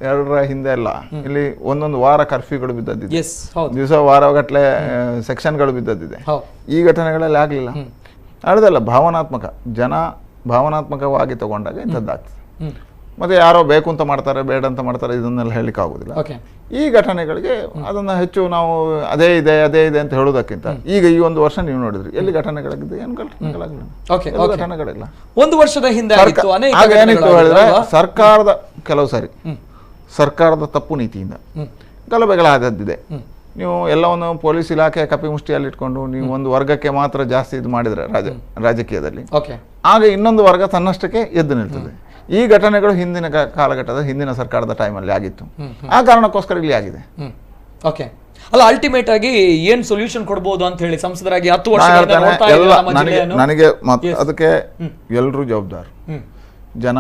ಎರಡರ ಹಿಂದೆ ಎಲ್ಲ ಇಲ್ಲಿ ಒಂದೊಂದು ವಾರ ಕರ್ಫ್ಯೂಗಳು ಬಿದ್ದದ್ದಿದೆ. ದಿವಸ ವಾರಗಟ್ಲೆ ಸೆಕ್ಷನ್ಗಳು ಬಿದ್ದದ್ದಿದೆ. ಈ ಘಟನೆಗಳಲ್ಲಿ ಆಗಲಿಲ್ಲ. ಅಳದಲ್ಲ ಭಾವನಾತ್ಮಕ ಜನ ಭಾವನಾತ್ಮಕವಾಗಿ ತಗೊಂಡಾಗ ಇಂಥದ್ದಾಗ್ತದೆ. ಮತ್ತೆ ಯಾರೋ ಬೇಕು ಅಂತ ಮಾಡ್ತಾರೆ ಬೇಡ ಅಂತ ಮಾಡ್ತಾರೆ ಇದನ್ನೆಲ್ಲ ಹೇಳಲಿಕ್ಕೆ ಆಗೋದಿಲ್ಲ
ಓಕೆ
ಈ ಘಟನೆಗಳಿಗೆ ಅದನ್ನ ಹೆಚ್ಚು ನಾವು ಅದೇ ಇದೆ ಅದೇ ಇದೆ ಅಂತ ಹೇಳೋದಕ್ಕಿಂತ ಈಗ ಈ ಒಂದು ವರ್ಷ ನೀವು ನೋಡಿದ್ರಿ. ಎಲ್ಲಿ ಘಟನೆಗಳಾಗಿದ್ದು? ಏನು
ಘಟನೆಗಳಾಗಿಲ್ಲ.
ಘಟನೆಗಳಿಲ್ಲ.
ಒಂದು ವರ್ಷದ ಹಿಂದೆ
ಏನಿತ್ತು ಹೇಳಿದ್ರೆ ಸರ್ಕಾರದ ಕೆಲವು ಸಾರಿ. ಸರ್ಕಾರದ ತಪ್ಪು ನೀತಿಯಿಂದ.
ಗಲಭೆಗಳ
ಗಲಭೆಗಳಾದದ್ದಿದೆ. ನೀವು ಎಲ್ಲವನ್ನು ಪೊಲೀಸ್ ಇಲಾಖೆ ಕಪಿಮುಷ್ಟಿಯಲ್ಲಿ ಇಟ್ಕೊಂಡು ನೀವು ಒಂದು ವರ್ಗಕ್ಕೆ ಮಾತ್ರ ಜಾಸ್ತಿ ಇದು ಮಾಡಿದ್ರೆ ರಾಜ ರಾಜಕೀಯದಲ್ಲಿ.
ಓಕೆ
ಆಗ ಇನ್ನೊಂದು ವರ್ಗ ತನ್ನಷ್ಟಕ್ಕೆ ಎದ್ದು ನಿಲ್ತದೆ. ಈ ಘಟನೆಗಳು ಹಿಂದಿನ ಕಾಲಘಟ್ಟದ ಹಿಂದಿನ ಸರ್ಕಾರದ ಟೈಮಲ್ಲಿ ಆಗಿತ್ತು. ಆ ಕಾರಣಕ್ಕೋಸ್ಕರ ಇಲ್ಲಿ ಆಗಿದೆ.
ಓಕೆ ಅಲ್ಲ ಅಲ್ಟಿಮೇಟ್ ಆಗಿ ಏನ್ ಸೊಲ್ಯೂಷನ್ ಕೊಡ್ಬೋದು ಅಂತ ಹೇಳಿ ಸಂಸದರಾಗಿ ಹತ್ತು
ಎಲ್ಲ ನನಗೆ ಅದಕ್ಕೆ ಎಲ್ಲರೂ ಜವಾಬ್ದಾರ. ಜನ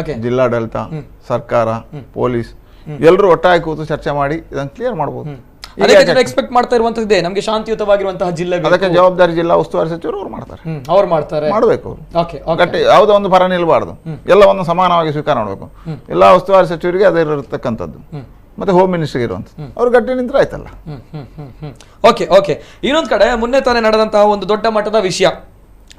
ಓಕೆ
ಜಿಲ್ಲಾಡಳಿತ ಸರ್ಕಾರ ಪೊಲೀಸ್ ಎಲ್ಲರೂ ಒಟ್ಟಾಗಿ ಕೂತು ಚರ್ಚೆ ಮಾಡಿ ಇದನ್ನು ಕ್ಲಿಯರ್ ಮಾಡ್ಬೋದು.
ಜನ ಎಕ್ಸ್ಪೆಕ್ಟ್ ಮಾಡ್ತಾ ಇರುವಂತದ್ದೇ ನಮಗೆ ಶಾಂತಿಯುತವಾಗಿರುವಂತಹ ಜಿಲ್ಲೆ
ಅದಕ್ಕೆ ಜವಾಬ್ದಾರಿ ಜಿಲ್ಲಾ ಉಸ್ತುವಾರಿ ಸಚಿವರು ಅವ್ರು ಮಾಡ್ತಾರೆ.
ಅವ್ರು ಮಾಡ್ತಾರೆ.
ಮಾಡಬೇಕು. ಗಟ್ಟಿ ಯಾವುದೋ ಒಂದು ಪರ ನಿಲ್ಬಾರ್ದು. ಎಲ್ಲವನ್ನು ಸಮಾನವಾಗಿ ಸ್ವೀಕಾರ ಮಾಡಬೇಕು. ಎಲ್ಲ ಉಸ್ತುವಾರಿ ಸಚಿವರಿಗೆ ಅದೇ ಇರತಕ್ಕಂಥದ್ದು. ಮತ್ತೆ ಹೋಮ್ ಮಿನಿಸ್ಟರ್ ಇರುವಂತ ಅವ್ರು ಗಟ್ಟಿ ನಿಂತರ ಆಯ್ತಲ್ಲ.
Okay okay. ಇನ್ನೊಂದು ಕಡೆ ಮೊನ್ನೆ ತಾನೇ ನಡೆದಂತಹ ಒಂದು ದೊಡ್ಡ ಮಟ್ಟದ ವಿಷಯ.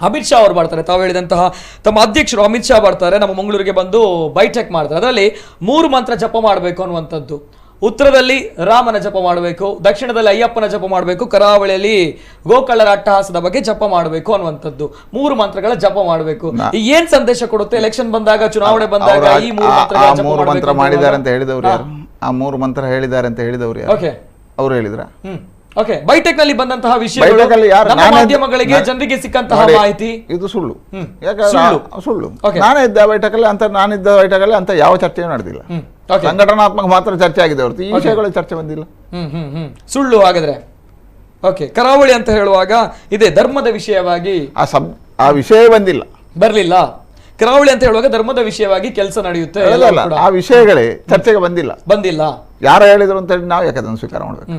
ಅಮಿತ್ ಶಾ ಅವರು ಮಾಡ್ತಾರೆ. ತಾವು ಹೇಳಿದಂತಹ ತಮ್ಮ ಅಧ್ಯಕ್ಷರು ಅಮಿತ್ ಶಾ ಬರ್ತಾರೆ ನಮ್ಮ ಮಂಗಳೂರಿಗೆ ಬಂದು ಬೈಠಕ್ ಮಾಡ್ತಾರೆ. ಅದರಲ್ಲಿ ಮೂರು ಮಂತ್ರ ಜಪ ಮಾಡಬೇಕು ಅನ್ನುವಂಥದ್ದು. ಉತ್ತರದಲ್ಲಿ ರಾಮನ ಜಪ ಮಾಡಬೇಕು ದಕ್ಷಿಣದಲ್ಲಿ ಅಯ್ಯಪ್ಪನ ಜಪ ಮಾಡಬೇಕು ಕರಾವಳಿಯಲ್ಲಿ ಗೋಕಳ್ಳರ ಅಟ್ಟಹಾಸದ ಬಗ್ಗೆ ಜಪ ಮಾಡಬೇಕು ಅನ್ನುವಂಥದ್ದು. ಮೂರು ಮಂತ್ರಗಳ ಜಪ ಮಾಡಬೇಕು. ಏನ್ ಸಂದೇಶ ಕೊಡುತ್ತೆ? ಎಲೆಕ್ಷನ್ ಬಂದಾಗ ಚುನಾವಣೆ ಬಂದಾಗ ಈ ಮೂರು
ಮಂತ್ರ ಮಾಡಿದ್ದಾರೆ ಅಂತ ಹೇಳಿದವರು ಯಾರು? ಆ ಮೂರು ಮಂತ್ರ ಹೇಳಿದ್ದಾರೆ ಅಂತ ಹೇಳಿದವರು ಯಾರು?
ಓಕೆ
ಅವ್ರು ಹೇಳಿದ್ರ?
ಓಕೆ ಬೈಟೆಕ್ನಲ್ಲಿ ಬಂದಂತಹ
ನಾನೇ-
ಮಾಧ್ಯಮಗಳಿಗೆ ಜನರಿಗೆ ಸಿಕ್ಕಂತಹ ಮಾಹಿತಿ?
ಇದು ಸುಳ್ಳು.
ಸುಳ್ಳು.
ನಾನೇ ಇದ್ದ ಬೈಠಕಲ್ಲಿ ಅಂತ ನಾನಿದ್ದ ಬೈಠಕಲ್ಲಿ ಅಂತ ಯಾವ ಚರ್ಚೆಯೂ ನಡೆದಿಲ್ಲ. ಸಂಘಟನಾತ್ಮಕ ಮಾತ್ರ ಚರ್ಚೆ ಆಗಿದೆ ಹೊರತು ಈ ವಿಷಯಗಳ ಚರ್ಚೆ ಬಂದಿಲ್ಲ.
ಹ್ಮ್ ಹ್ಮ್ ಹ್ಮ್. ಸುಳ್ಳು ಹಾಗಾದ್ರೆ. ಓಕೆ ಕರಾವಳಿ ಅಂತ ಹೇಳುವಾಗ ಇದೆ ಧರ್ಮದ ವಿಷಯವಾಗಿ
ಆ ಸಬ್ ಆ ವಿಷಯ ಬಂದಿಲ್ಲ.
ಬರ್ಲಿಲ್ಲ. ಕರಾವಳಿ ಅಂತ ಹೇಳುವಾಗ ಧರ್ಮದ ವಿಷಯವಾಗಿ ಕೆಲಸ ನಡೆಯುತ್ತೆ
ಆ ವಿಷಯಗಳೇ ಚರ್ಚೆಗೆ ಬಂದಿಲ್ಲ.
ಬಂದಿಲ್ಲ.
ಯಾರು ಹೇಳಿದ್ರು ಅಂತ ಹೇಳಿ ನಾವು ಯಾಕೆ ಅದನ್ನು ಸ್ವೀಕಾರ ಮಾಡಬೇಕು?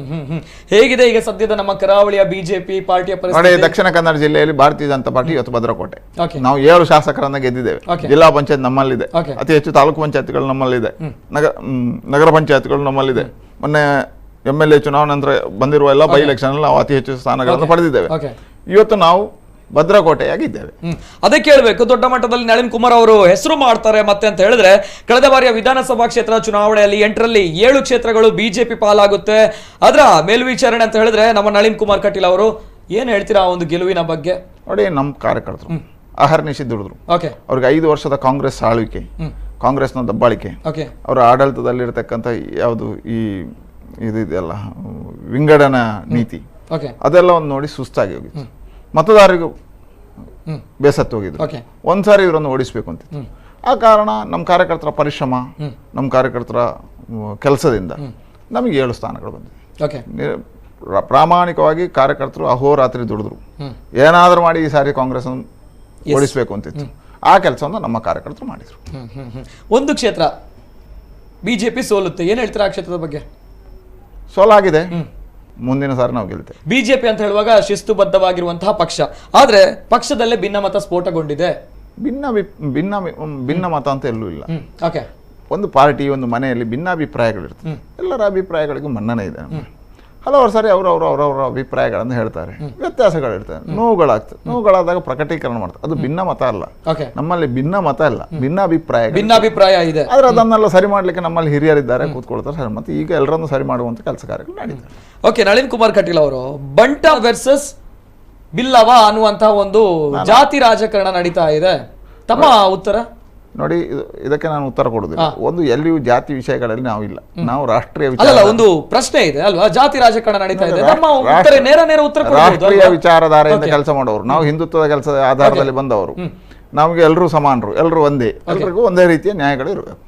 ಹೇಗಿದೆ ಈಗ ಸದ್ಯದ ನಮ್ಮ ಕರಾವಳಿಯ ಬಿಜೆಪಿ ಪಾರ್ಟಿಯ
ನೋಡಿ
ಪರಿಸ್ಥಿತಿ
ದಕ್ಷಿಣ ಕನ್ನಡ ಜಿಲ್ಲೆಯಲ್ಲಿ ಭಾರತೀಯ ಜನತಾ ಪಾರ್ಟಿ ಇವತ್ತು ಭದ್ರಕೋಟೆ. ನಾವು ಏಳು ಶಾಸಕರನ್ನ ಗೆದ್ದಿದ್ದೇವೆ. ಜಿಲ್ಲಾ ಪಂಚಾಯತ್ ನಮ್ಮಲ್ಲಿದೆ. ಅತಿ ಹೆಚ್ಚು ತಾಲೂಕು ಪಂಚಾಯತ್ಗಳು ನಮ್ಮಲ್ಲಿದೆ. ನಗರ ನಗರ ಪಂಚಾಯತ್ಗಳು ನಮ್ಮಲ್ಲಿದೆ. ಮೊನ್ನೆ ಎಂ ಎಲ್ ಎ ಚುನಾವಣೆ ನಂತರ ಬಂದಿರುವ ಎಲ್ಲ ಬೈ ಎಲೆಕ್ಷನ್ ನಾವು ಅತಿ ಹೆಚ್ಚು ಸ್ಥಾನಗಳನ್ನು ಪಡೆದಿದ್ದೇವೆ. ಇವತ್ತು ನಾವು ಭದ್ರಕೋಟೆಯಾಗಿದ್ದೇವೆ.
ಅದೇ ಕೇಳಬೇಕು ದೊಡ್ಡ ಮಟ್ಟದಲ್ಲಿ ನಳಿನ್ ಕುಮಾರ್ ಅವರು ಹೆಸರು ಮಾಡ್ತಾರೆ ಮತ್ತೆ ಅಂತ ಹೇಳಿದ್ರೆ ಕಳೆದ ಬಾರಿಯ ವಿಧಾನಸಭಾ ಕ್ಷೇತ್ರ ಚುನಾವಣೆಯಲ್ಲಿ ಎಂಟರಲ್ಲಿ ಏಳು ಕ್ಷೇತ್ರಗಳು ಬಿಜೆಪಿ ಪಾಲಾಗುತ್ತೆ. ಅದರ ಮೇಲ್ವಿಚಾರಣೆ ಅಂತ ಹೇಳಿದ್ರೆ ನಮ್ಮ ನಳಿನ್ ಕುಮಾರ್ ಕಟೀಲ್ ಅವರು ಏನ್ ಹೇಳ್ತೀರಾ ಆ ಒಂದು ಗೆಲುವಿನ ಬಗ್ಗೆ?
ನೋಡಿ ನಮ್ಮ ಕಾರ್ಯಕರ್ತರು ಅಹರ್ನಿಶಿ ದುಡಿದ್ರು.
ಓಕೆ.
ಅವ್ರಿಗೆ ಐದು ವರ್ಷದ ಕಾಂಗ್ರೆಸ್ ಆಳ್ವಿಕೆ ಕಾಂಗ್ರೆಸ್ನ ದಬ್ಬಾಳಿಕೆ
ಓಕೆ.
ಅವರ ಆಡಳಿತದಲ್ಲಿರ್ತಕ್ಕಂಥ ಯಾವುದು ಈ ಇದು ಇದೆಯಲ್ಲ ವಿಂಗಡನಾ ನೀತಿ
ಅದೆಲ್ಲ
ಒಂದು ನೋಡಿ ಸುಸ್ತಾಗಿ ಹೋಗಿತ್ತು. ಮತದಾರರಿಗೂ ಬೇಸತ್ತು ಹೋಗಿದ್ರು.
ಒಂದು
ಒಂದ್ಸಾರಿ ಇವರನ್ನು ಓಡಿಸ್ಬೇಕು ಅಂತಿತ್ತು ಆ ಕಾರಣ ನಮ್ಮ ಕಾರ್ಯಕರ್ತರ ಪರಿಶ್ರಮ ನಮ್ಮ ಕಾರ್ಯಕರ್ತರ ಕೆಲಸದಿಂದ ನಮಗೆ ಏಳು ಸ್ಥಾನಗಳು ಬಂದಿದೆ. ಪ್ರಾಮಾಣಿಕವಾಗಿ ಕಾರ್ಯಕರ್ತರು ಅಹೋರಾತ್ರಿ ದುಡಿದ್ರು. ಏನಾದರೂ ಮಾಡಿ ಈ ಸಾರಿ ಕಾಂಗ್ರೆಸ್ ಓಡಿಸ್ಬೇಕು ಅಂತಿತ್ತು ಆ ಕೆಲಸವನ್ನು ನಮ್ಮ ಕಾರ್ಯಕರ್ತರು ಮಾಡಿದರು.
ಒಂದು ಕ್ಷೇತ್ರ ಬಿಜೆಪಿ ಸೋಲುತ್ತೆ. ಏನು ಹೇಳ್ತೀರಾ ಆ ಕ್ಷೇತ್ರದ ಬಗ್ಗೆ?
ಸೋಲಾಗಿದೆ. ಮುಂದಿನ ಸಾರಿ ನಾವು ಗೆಲ್ತೇವೆ.
ಬಿಜೆಪಿ ಅಂತ ಹೇಳುವಾಗ ಶಿಸ್ತುಬದ್ಧವಾಗಿರುವಂತಹ ಪಕ್ಷ. ಆದ್ರೆ ಪಕ್ಷದಲ್ಲೇ ಭಿನ್ನಮತ ಸ್ಫೋಟಗೊಂಡಿದೆ.
ಭಿನ್ನ ಭಿನ್ನ ಭಿನ್ನ ಮತ ಅಂತ ಎಲ್ಲೂ ಇಲ್ಲ.
ಓಕೆ
ಒಂದು ಪಾರ್ಟಿ ಒಂದು ಮನೆಯಲ್ಲಿ ಭಿನ್ನಾಭಿಪ್ರಾಯಗಳಿರ್ತದೆ. ಎಲ್ಲರ ಅಭಿಪ್ರಾಯಗಳಿಗೂ ಮನ್ನಣೆ ಇದೆ ಹಲವಾರು ಸಾರಿ ಅವರು ಅವರು ಅವರವರ ಅಭಿಪ್ರಾಯಗಳನ್ನು ಹೇಳ್ತಾರೆ. ವ್ಯತ್ಯಾಸಗಳಿರ್ತವೆ ನೋವುಗಳಾಗ್ತದೆ. ನೋವುಗಳಾದಾಗ ಪ್ರಕಟೀಕರಣ ಮಾಡ್ತಾರೆ. ಅದು ಭಿನ್ನ ಮತ ಅಲ್ಲ. ನಮ್ಮಲ್ಲಿ ಭಿನ್ನ ಮತ ಇಲ್ಲ ಭಿನ್ನ
ಅಭಿಪ್ರಾಯ. ಇದೆ.
ಆದ್ರೆ ಅದನ್ನೆಲ್ಲ ಸರಿ ಮಾಡ್ಲಿಕ್ಕೆ ನಮ್ಮಲ್ಲಿ ಹಿರಿಯರಿದ್ದಾರೆ ಕೂತ್ಕೊಳ್ತಾರೆ ಸರ್ ಮತ್ತೆ ಈಗ ಎಲ್ಲರನ್ನು ಸರಿ ಮಾಡುವಂತ ಕೆಲಸ ಕಾರ್ಯಗಳು ನಡೀತಾರೆ
ಓಕೆ ನಳಿನ್ ಕುಮಾರ್ ಕಟೀಲ್ ಅವರು ಬಂಟ ವರ್ಸಸ್ ಬಿಲ್ಲವ ಅನ್ನುವಂತಹ ಒಂದು ಜಾತಿ ರಾಜಕಾರಣ ನಡೀತಾ ಇದೆ. ತಮ್ಮ ಉತ್ತರ?
ನೋಡಿ ಇದು- ಇದಕ್ಕೆ ನಾನು ಉತ್ತರ ಕೊಡುದಿಲ್ಲ ಒಂದು ಎಲ್ಲಿಯೂ ಜಾತಿ ವಿಷಯಗಳಲ್ಲಿ ನಾವು ಇಲ್ಲ. ನಾವು ರಾಷ್ಟ್ರೀಯ ವಿಚಾರ
ಒಂದು ಪ್ರಶ್ನೆ ಇದೆ ಅಲ್ವಾ? ಜಾತಿ ರಾಜಕಾರಣ ನಡೀತಾ ಇದೆ. ನೇರ ನೇರ ಉತ್ತರ
ರಾಷ್ಟ್ರೀಯ? ವಿಚಾರಧಾರೆಯಿಂದ ಕೆಲಸ ಮಾಡೋರು. ನಾವು ಹಿಂದುತ್ವದ ಕೆಲಸದ ಆಧಾರದಲ್ಲಿ ಬಂದವರು. ನಮಗೆ ಎಲ್ಲರೂ ಸಮಾನರು ಎಲ್ಲರೂ ಒಂದೇ. ಎಲ್ರಿಗೂ ಒಂದೇ ರೀತಿಯ ನ್ಯಾಯಗಳು ಇರಬೇಕು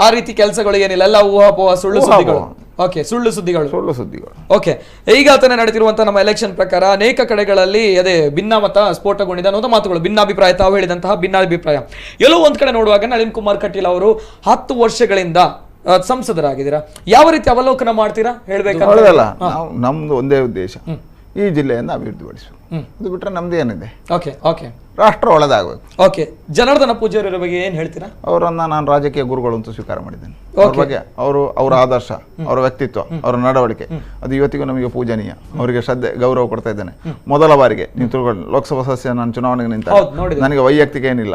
ಆ ರೀತಿ ಕೆಲಸಗಳು ಏನಿಲ್ಲ. ಎಲ್ಲ ಊಹಾಪೋಹ ಸುಳ್ಳು ಸುದ್ದಿಗಳು. ಓಕೆ ಸುಳ್ಳು ಸುದ್ದಿಗಳು.
ಸುಳ್ಳು ಸುದ್ದಿಗಳು.
ಓಕೆ ಈಗ ತಾನೇ ನಡೆದಿರುವಂತಹ ನಮ್ಮ ಎಲೆಕ್ಷನ್ ಪ್ರಕಾರ ಅನೇಕ ಕಡೆಗಳಲ್ಲಿ ಅದೇ ಭಿನ್ನಮತ ಸ್ಫೋಟಗೊಂಡಿದೆ ಅನ್ನೋದು ಮಾತುಗಳು. ಭಿನ್ನಾಭಿಪ್ರಾಯ ತಾವು ಹೇಳಿದಂತಹ ಭಿನ್ನಾಭಿಪ್ರಾಯ. ಎಲ್ಲೋ ಒಂದ್ ಕಡೆ ನೋಡುವಾಗ ನಳಿನ್ ಕುಮಾರ್ ಕಟೀಲ್ ಅವರು ಹತ್ತು ವರ್ಷಗಳಿಂದ ಸಂಸದರಾಗಿದ್ದೀರಾ? ಯಾವ ರೀತಿ ಅವಲೋಕನ ಮಾಡ್ತೀರಾ?
ಹೇಳ್ಬೇಕಲ್ಲ ನಮ್ದು ಒಂದೇ ಉದ್ದೇಶ. ಈ ಜಿಲ್ಲೆಯನ್ನು ಅಭಿವೃದ್ಧಿಪಡಿಸಬೇಕು. ಅದು ಬಿಟ್ರೆ ನಮ್ದು ಏನಿದೆ?
Okay okay.
ರಾಷ್ಟ್ರ ಒಳದಾಗಬೇಕು.
ಓಕೆ ಜನಾರ್ದನ ಪೂಜಾರಿ ಬಗ್ಗೆ ಏನು ಹೇಳ್ತೀರಾ?
ಅವರನ್ನ ನಾನು ರಾಜಕೀಯ ಗುರುಗಳು ಅಂತ ಸ್ವೀಕಾರ ಮಾಡಿದ್ದೇನೆ. ಅವ್ರ ಬಗ್ಗೆ ಅವರು ಅವರ ಆದರ್ಶ ಅವರ ವ್ಯಕ್ತಿತ್ವ ಅವರ ನಡವಳಿಕೆ. ಅದು ಇವತ್ತಿಗೂ ನಮಗೆ ಪೂಜನೀಯ. ಅವರಿಗೆ ಶ್ರದ್ಧೆ ಗೌರವ ಕೊಡ್ತಾ ಇದ್ದೇನೆ. ಮೊದಲ ಬಾರಿಗೆ ನೀವು ತಿಳ್ಕೊಳ್ಳಿ ಲೋಕಸಭಾ ಸದಸ್ಯ ನಾನು ಚುನಾವಣೆಗೆ ನಿಂತ. ನನಗೆ ವೈಯಕ್ತಿಕ ಏನಿಲ್ಲ.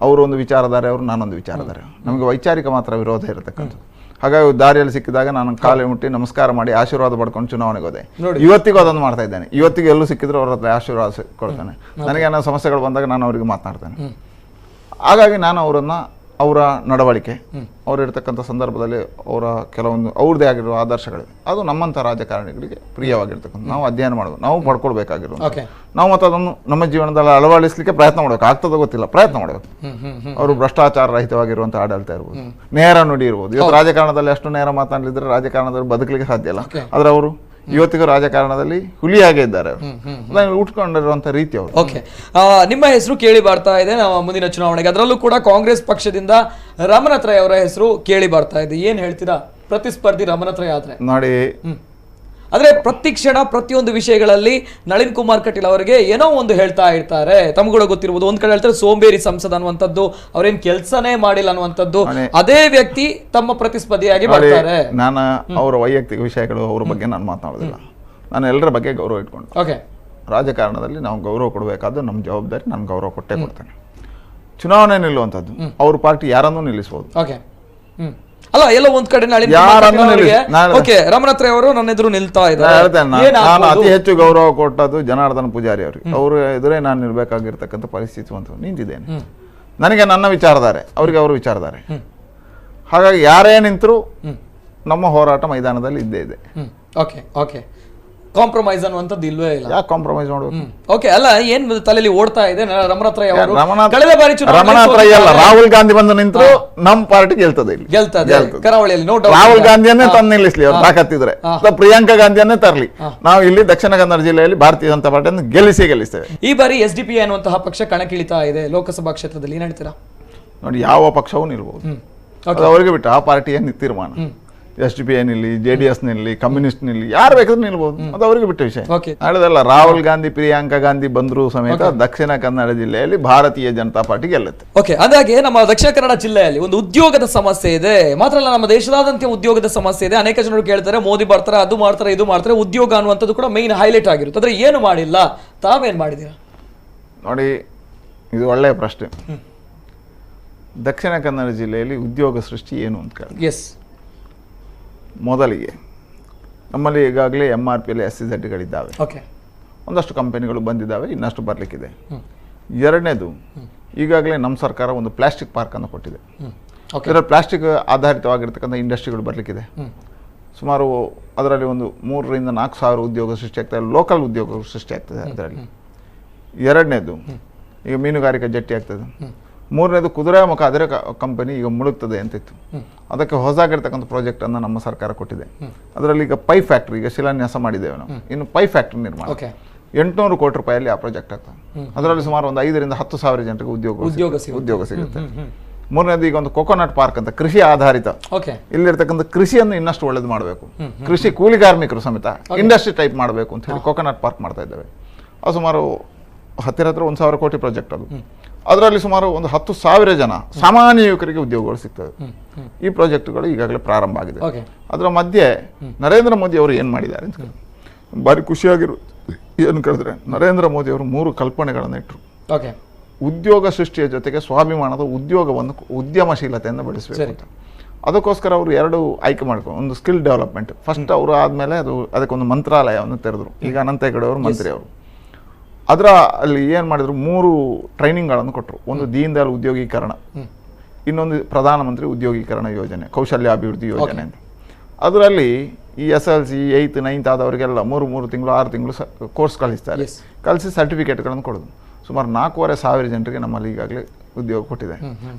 ಅವರು ಒಂದು ವಿಚಾರಧಾರೆ ಅವರು ನಾನೊಂದು ವಿಚಾರಧಾರೆ. ನಮಗೆ ವೈಚಾರಿಕ ಮಾತ್ರ ವಿರೋಧ ಇರತಕ್ಕಂಥದ್ದು. ಹಾಗಾಗಿ ದಾರಿಯಲ್ಲಿ ಸಿಕ್ಕಿದಾಗ ನಾನು ಕಾಲು ಮುಟ್ಟಿ ನಮಸ್ಕಾರ ಮಾಡಿ ಆಶೀರ್ವಾದ ಪಡ್ಕೊಂಡು ಚುನಾವಣೆಗೆ ಹೋದೆ. ಇವತ್ತಿಗೂ ಅದನ್ನು ಮಾಡ್ತಾ ಇದ್ದೇನೆ. ಇವತ್ತಿಗೆ ಎಲ್ಲೂ ಸಿಕ್ಕಿದ್ರು ಅವ್ರ ಹತ್ರ ಆಶೀರ್ವಾದ ಕೊಡ್ತೇನೆ. ಕೊಡ್ತಾನೆ ನನಗೆ ಏನೋ ಸಮಸ್ಯೆಗಳು ಬಂದಾಗ ನಾನು ಅವರಿಗೆ ಮಾತನಾಡ್ತೇನೆ ಹಾಗಾಗಿ ನಾನು ಅವರನ್ನ ಅವರ ನಡವಳಿಕೆ ಅವರಿರ್ತಕ್ಕಂಥ ಸಂದರ್ಭದಲ್ಲಿ ಅವರ ಕೆಲವೊಂದು ಅವ್ರದ್ದೇ ಆಗಿರುವ ಆದರ್ಶಗಳಿವೆ. ಅದು ನಮ್ಮಂಥ ರಾಜಕಾರಣಿಗಳಿಗೆ ಪ್ರಿಯವಾಗಿರ್ತಕ್ಕಂಥ ನಾವು ಅಧ್ಯಯನ ಮಾಡೋದು ನಾವು ಪಡ್ಕೊಳ್ಬೇಕಾಗಿರೋ ನಾವು ಮತ್ತು ಅದನ್ನು ನಮ್ಮ ಜೀವನದಲ್ಲಿ ಅಳವಡಿಸಲಿಕ್ಕೆ ಪ್ರಯತ್ನ ಮಾಡಬೇಕು. ಆಗ್ತದೋ ಗೊತ್ತಿಲ್ಲ ಪ್ರಯತ್ನ ಮಾಡಬೇಕು. ಅವರು ಭ್ರಷ್ಟಾಚಾರ ರಹಿತವಾಗಿರುವಂಥ ಆಡಳಿತ ಇರ್ಬೋದು. ನೇರ ನುಡಿ ಇರ್ಬೋದು. ಇವತ್ತು ರಾಜಕಾರಣದಲ್ಲಿ ಅಷ್ಟು ನೇರ ಮಾತನಾಡಲಿದ್ರೆ ರಾಜಕಾರಣದಲ್ಲಿ ಬದುಕಲಿಕ್ಕೆ ಸಾಧ್ಯ ಇಲ್ಲ. ಆದ್ರೆ ಅವರು ಇವತ್ತಿಗೂ ರಾಜಕಾರಣದಲ್ಲಿ ಹುಲಿಯಾಗೇ ಇದ್ದಾರೆ ಉಟ್ಕೊಂಡಿರುವಂತ ರೀತಿ ಅವರು.
ಓಕೆ ನಿಮ್ಮ ಹೆಸರು ಕೇಳಿ ಬರ್ತಾ ಇದೆ. ನಾವು ಮುಂದಿನ ಚುನಾವಣೆಗೆ ಅದರಲ್ಲೂ ಕೂಡ ಕಾಂಗ್ರೆಸ್ ಪಕ್ಷದಿಂದ ರಮಣತ್ರಯ ಅವರ ಹೆಸರು ಕೇಳಿ ಬರ್ತಾ ಇದೆ. ಏನ್ ಹೇಳ್ತೀರಾ? ಪ್ರತಿಸ್ಪರ್ಧಿ ರಮಣತ್ರಯ ಆದ್ರೆ.
ನೋಡಿ
ಆದ್ರೆ ಪ್ರತಿ ಕ್ಷಣ ಪ್ರತಿಯೊಂದು ವಿಷಯಗಳಲ್ಲಿ ನಳಿನ್ ಕುಮಾರ್ ಕಟೀಲ್ ಅವರಿಗೆ ಏನೋ ಒಂದು ಹೇಳ್ತಾ ಇರ್ತಾರೆ. ತಮ್ಗಳು ಗೊತ್ತಿರ್ಬೋದು. ಒಂದ್ ಕಡೆ ಹೇಳ್ತಾರೆ ಸೋಂಬೇರಿ ಸಂಸದ ಅನ್ನುವಂಥದ್ದು ಅವ್ರೇನ್ ಕೆಲಸನೇ ಮಾಡಿಲ್ಲ ಅನ್ನುವಂಥದ್ದು. ಅದೇ. ವ್ಯಕ್ತಿ ತಮ್ಮ ಪ್ರತಿಸ್ಪರ್ಧಿಯಾಗಿ ಮಾಡ್ತಾರೆ
ನಾನು ಅವರ ವೈಯಕ್ತಿಕ ವಿಷಯಗಳು ಅವ್ರ ಬಗ್ಗೆ ನಾನು ಮಾತನಾಡೋದಿಲ್ಲ. ನಾನು ಎಲ್ಲರ ಬಗ್ಗೆ ಗೌರವ ಇಟ್ಕೊಂಡು.
ಓಕೆ.
ರಾಜಕಾರಣದಲ್ಲಿ ನಾವು ಗೌರವ ಕೊಡಬೇಕಾದ್ದು ನಮ್ಮ ಜವಾಬ್ದಾರಿ ನಾನು ಗೌರವ ಕೊಟ್ಟೇ ಕೊಡ್ತೇನೆ. ಚುನಾವಣೆ ನಿಲ್ಲುವಂಥದ್ದು. ಅವ್ರ ಪಾರ್ಟಿ ಯಾರನ್ನೂ ನಿಲ್ಲಿಸ್ಬೋದು.
ಓಕೆ. ಅಲ್ಲ ಎಲ್ಲ ಒಂದ್ ಕಡೆ ನಾಳೆ
ಯಾರನ್ನೂ ನಿಲ್ಲಿಸಿ- ನಾನು-
ಓಕೆ ಅವರು ನನ್ನ ಎದುರು ನಿಲ್ತಾ
ನಾನು
ಇದ್ದಾರೆ
ಹೇಳ್ತೇನೆ ನಾನು- ನಾನು ಅತಿ ಹೆಚ್ಚು ಗೌರವ ಕೊಟ್ಟದ್ದು ಜನಾರ್ದನ್ ಪೂಜಾರಿ ಅವರಿಗೆ. ಅವ್ರ ಎದುರೇ ನಾನು ನಿಲ್ಬೇಕಾಗಿರ್ತಕ್ಕಂಥ ಪರಿಸ್ಥಿತಿ ಅಂತ ನಿಂತಿದ್ದೇನೆ. ನನಗೆ ನನ್ನ ವಿಚಾರಧಾರೆ ಅವರಿಗೆ ಅವರು ವಿಚಾರಧಾರೆ. ಹಾಗಾಗಿ ಯಾರೇ ನಿಂತರೂ ನಮ್ಮ ಹೋರಾಟ ಮೈದಾನದಲ್ಲಿ ಇದ್ದೇ ಇದೆ.
Okay okay. ಕಾಂಪ್ರಮೈಸ್ ಅನ್ನುವಂಥದ್ದು ಇಲ್ವೇ ಇಲ್ಲ.
ಯಾಕೆ ಕಾಂಪ್ರಮೈಸ್ ಮಾಡಬೇಕು?
ಓಕೆ ಅಲ್ಲ ಏನ್ ತಲೆಯಲ್ಲಿ ಓಡ್ತಾ ಇದೆ? ರಮಣಾತ್ರಯ್ಯ ರಮಣತ್ರಯ ಅವರು ಕಳೆದ ಬಾರಿ
ರಮಣಾತ್ರಯ್ಯ ಅಲ್ಲ ರಾಹುಲ್ ಗಾಂಧಿ ಬಂದು ನಿಂತರು ನಮ್ಮ ಪಾರ್ಟಿ ಗೆಲ್ತದೆ ಇಲ್ಲಿ.
ಗೆಲ್ತದೆ. ಕರಾವಳಿಯಲ್ಲಿ ನೋಡಿ
ರಾಹುಲ್ ಗಾಂಧಿಯನ್ನೇ ತಂದು ನಿಲ್ಲಿಸ್ಲಿ ಅವ್ರು ತಾಕತ್ತಿದ್ರೆ. ಪ್ರಿಯಾಂಕಾ ಗಾಂಧಿಯನ್ನೇ ತರಲಿ. ನಾವು ಇಲ್ಲಿ ದಕ್ಷಿಣ ಕನ್ನಡ ಜಿಲ್ಲೆಯಲ್ಲಿ ಭಾರತೀಯ ಜನತಾ ಪಾರ್ಟಿಯನ್ನು ಗೆಲ್ಲಿಸಿ ಗೆಲ್ಲಿಸ್ತೇವೆ.
ಈ ಬಾರಿ ಎಸ್ ಡಿ ಪಿ ಅನ್ನುವಂತಹ ಪಕ್ಷ ಕಣಕ್ಕಿಳಿತಾ ಇದೆ. ಲೋಕಸಭಾ ಕ್ಷೇತ್ರದಲ್ಲಿ ಏನ್ ಹೇಳ್ತೀರಾ?
ನೋಡಿ ಯಾವ ಪಕ್ಷವೂ ನಿಲ್ಬಹುದು ಅವರಿಗೆ ಬಿಟ್ಟು ಆ ಪಾರ್ಟಿಯ ಏನ್ ತೀರ್ಮಾನ. ಎಸ್ ಡಿ ಪಿ ನಿಲ್ಲಿ ಜೆ ಡಿ ಎಸ್ ನಿಲ್ಲಿ ಕಮ್ಯುನಿಸ್ಟ್ ನಿಲ್ಲಿ ಯಾರು ಬೇಕಾದ್ರೂ ನಿಲ್ಬಹುದು ಅದು ಅವರಿಗೆ ಬಿಟ್ಟ ವಿಷಯ.
ಓಕೆ
ಹೇಳಿದಲ್ಲ ರಾಹುಲ್ ಗಾಂಧಿ ಪ್ರಿಯಾಂಕಾ ಗಾಂಧಿ ಬಂದರೂ ಸಮೇತ ದಕ್ಷಿಣ ಕನ್ನಡ ಜಿಲ್ಲೆಯಲ್ಲಿ ಭಾರತೀಯ ಜನತಾ ಪಾರ್ಟಿ ಗೆಲ್ಲುತ್ತೆ.
ಓಕೆ ಅದಾಗೆ ನಮ್ಮ ದಕ್ಷಿಣ ಕನ್ನಡ ಜಿಲ್ಲೆಯಲ್ಲಿ ಒಂದು ಉದ್ಯೋಗದ ಸಮಸ್ಯೆ ಇದೆ. ಮಾತ್ರ ಅಲ್ಲ ನಮ್ಮ ದೇಶದಾದಂತ ಉದ್ಯೋಗದ ಸಮಸ್ಯೆ ಇದೆ. ಅನೇಕ ಜನರು ಕೇಳ್ತಾರೆ ಮೋದಿ ಬರ್ತಾರೆ ಅದು ಮಾಡ್ತಾರೆ ಇದು ಮಾಡ್ತಾರೆ. ಉದ್ಯೋಗ ಅನ್ನುವಂಥದ್ದು ಕೂಡ ಮೈನ್ ಹೈಲೈಟ್ ಆಗಿರುತ್ತೆ. ಅಂದ್ರೆ ಏನು ಮಾಡಿಲ್ಲ? ತಾವೇನ್ ಮಾಡಿದೀರಾ
ನೋಡಿ ಇದು ಒಳ್ಳೆಯ ಪ್ರಶ್ನೆ. ದಕ್ಷಿಣ ಕನ್ನಡ ಜಿಲ್ಲೆಯಲ್ಲಿ ಉದ್ಯೋಗ ಸೃಷ್ಟಿ ಏನು ಅಂತ ಕೇಳಿ
ಎಸ್
ಮೊದಲಿಗೆ. ನಮ್ಮಲ್ಲಿ ಈಗಾಗಲೇ ಎಂ ಆರ್ ಪಿಯಲ್ಲಿ ಎಸ್ ಸಿ ಝಡ್ಗಳಿದ್ದಾವೆ
ಓಕೆ
ಒಂದಷ್ಟು ಕಂಪನಿಗಳು ಬಂದಿದ್ದಾವೆ ಇನ್ನಷ್ಟು ಬರಲಿಕ್ಕಿದೆ. ಎರಡನೇದು ಈಗಾಗಲೇ ನಮ್ಮ ಸರ್ಕಾರ ಒಂದು ಪ್ಲಾಸ್ಟಿಕ್ ಪಾರ್ಕನ್ನು ಕೊಟ್ಟಿದೆ.
ಓಕೆ
ಇದರಲ್ಲಿ ಪ್ಲಾಸ್ಟಿಕ್ ಆಧಾರಿತವಾಗಿರ್ತಕ್ಕಂಥ ಇಂಡಸ್ಟ್ರಿಗಳು ಬರಲಿಕ್ಕಿದೆ. ಸುಮಾರು ಅದರಲ್ಲಿ ಒಂದು ಮೂರರಿಂದ ನಾಲ್ಕು ಸಾವಿರ ಉದ್ಯೋಗ ಸೃಷ್ಟಿಯಾಗ್ತದೆ ಲೋಕಲ್ ಉದ್ಯೋಗ ಸೃಷ್ಟಿಯಾಗ್ತದೆ ಅದರಲ್ಲಿ. ಎರಡನೇದು ಈಗ ಮೀನುಗಾರಿಕೆ ಜಟ್ಟಿ ಆಗ್ತದೆ ಮೂರನೇದು ಕುದುರೆ ಮುಖ ಅದರ ಕಂಪನಿ ಈಗ ಮುಳುಗ್ತದೆ ಅಂತಿತ್ತು. ಅದಕ್ಕೆ ಹೊಸದಾಗಿರ್ತಕ್ಕಂಥ ಪ್ರಾಜೆಕ್ಟನ್ನು ನಮ್ಮ ಸರ್ಕಾರ ಕೊಟ್ಟಿದೆ. ಅದರಲ್ಲಿ ಈಗ ಪೈ ಫ್ಯಾಕ್ಟ್ರಿ ಈಗ ಶಿಲಾನ್ಯಾಸ ಮಾಡಿದ್ದೇವೆ ನಾವು. ಇನ್ನು ಪೈ ಫ್ಯಾಕ್ಟ್ರಿ ನಿರ್ಮಾಣ. ಎಂಟುನೂರು ಕೋಟಿ ರೂಪಾಯಲ್ಲಿ ಆ ಪ್ರಾಜೆಕ್ಟ್ ಆಗ್ತದೆ ಅದರಲ್ಲಿ ಸುಮಾರು ಒಂದು ಐದರಿಂದ ಹತ್ತು ಸಾವಿರ ಜನರಿಗೆ ಉದ್ಯೋಗ
ಉದ್ಯೋಗ
ಸಿಗುತ್ತೆ. ಮೂರನೇದು ಈಗ ಒಂದು ಕೊಕೊನಟ್ ಪಾರ್ಕ್ ಅಂತ ಕೃಷಿ ಆಧಾರಿತ. ಇಲ್ಲಿರ್ತಕ್ಕಂಥ ಕೃಷಿಯನ್ನು ಇನ್ನಷ್ಟು ಒಳ್ಳೇದು ಮಾಡಬೇಕು. ಕೃಷಿ ಕೂಲಿ ಕಾರ್ಮಿಕರು ಸಮೇತ ಇಂಡಸ್ಟ್ರಿ ಟೈಪ್ ಮಾಡಬೇಕು ಅಂತ ಹೇಳಿ ಕೊಕೊನಟ್ ಪಾರ್ಕ್ ಮಾಡ್ತಾ ಇದ್ದೇವೆ. ಅದು ಸುಮಾರು ಹತ್ತಿರ ಹತ್ರ ಒಂದು ಸಾವಿರ ಕೋಟಿ ಪ್ರಾಜೆಕ್ಟ್ ಅದು. ಅದರಲ್ಲಿ ಸುಮಾರು ಒಂದು ಹತ್ತು ಸಾವಿರ ಜನ ಸಾಮಾನ್ಯ ಯುವಕರಿಗೆ ಉದ್ಯೋಗಗಳು ಸಿಗ್ತವೆ. ಈ ಪ್ರಾಜೆಕ್ಟ್ಗಳು ಈಗಾಗಲೇ ಪ್ರಾರಂಭ ಆಗಿದೆ. ಅದರ ಮಧ್ಯೆ ನರೇಂದ್ರ ಮೋದಿ ಅವರು ಏನು ಮಾಡಿದ್ದಾರೆ ಅಂತ. ಭಾರಿ ಖುಷಿಯಾಗಿರು ಏನು ಕೇಳಿದ್ರೆ ನರೇಂದ್ರ ಮೋದಿ ಅವರು ಮೂರು ಕಲ್ಪನೆಗಳನ್ನು ಇಟ್ಟರು ಉದ್ಯೋಗ ಸೃಷ್ಟಿಯ ಜೊತೆಗೆ ಸ್ವಾಭಿಮಾನದ ಉದ್ಯೋಗವನ್ನು ಉದ್ಯಮಶೀಲತೆಯನ್ನು ಬೆಳೆಸಬೇಕು ಅಂತ. ಅದಕ್ಕೋಸ್ಕರ ಅವರು ಎರಡು ಆಯ್ಕೆ ಮಾಡ್ಕೊಂಡು ಒಂದು ಸ್ಕಿಲ್ ಡೆವಲಪ್ಮೆಂಟ್. ಫಸ್ಟ್ ಅವರು ಆದಮೇಲೆ ಅದು ಅದಕ್ಕೊಂದು ಮಂತ್ರಾಲಯವನ್ನು ತೆರೆದರು. ಈಗ ಅನಂತ ಹೆಗಡೆ ಅವರು ಮಂತ್ರಿ ಅವರು ಅದರ ಅಲ್ಲಿ ಏನು ಮಾಡಿದ್ರು? ಮೂರು ಟ್ರೈನಿಂಗ್ಗಳನ್ನು ಕೊಟ್ಟರು ಒಂದು ದೀನ್ ದಯಾಳ್ ಉದ್ಯೋಗೀಕರಣ ಇನ್ನೊಂದು ಪ್ರಧಾನಮಂತ್ರಿ ಉದ್ಯೋಗೀಕರಣ ಯೋಜನೆ ಕೌಶಲ್ಯ ಅಭಿವೃದ್ಧಿ ಯೋಜನೆ ಅಂತ. ಅದರಲ್ಲಿ ಈ S L C eighth ninth ಆದವರಿಗೆಲ್ಲ ಮೂರು ಮೂರು ತಿಂಗಳು ಆರು ತಿಂಗಳು ಕೋರ್ಸ್ ಕಳಿಸ್ತಾರೆ.
ಕಲಿಸಿ
ಕಳಿಸಿ ಸರ್ಟಿಫಿಕೇಟ್ಗಳನ್ನು ಕೊಡೋದು. ಸುಮಾರು ನಾಲ್ಕೂವರೆ ಸಾವಿರ ಜನರಿಗೆ ನಮ್ಮಲ್ಲಿ ಈಗಾಗಲೇ ಉದ್ಯೋಗ ಕೊಟ್ಟಿದೆ.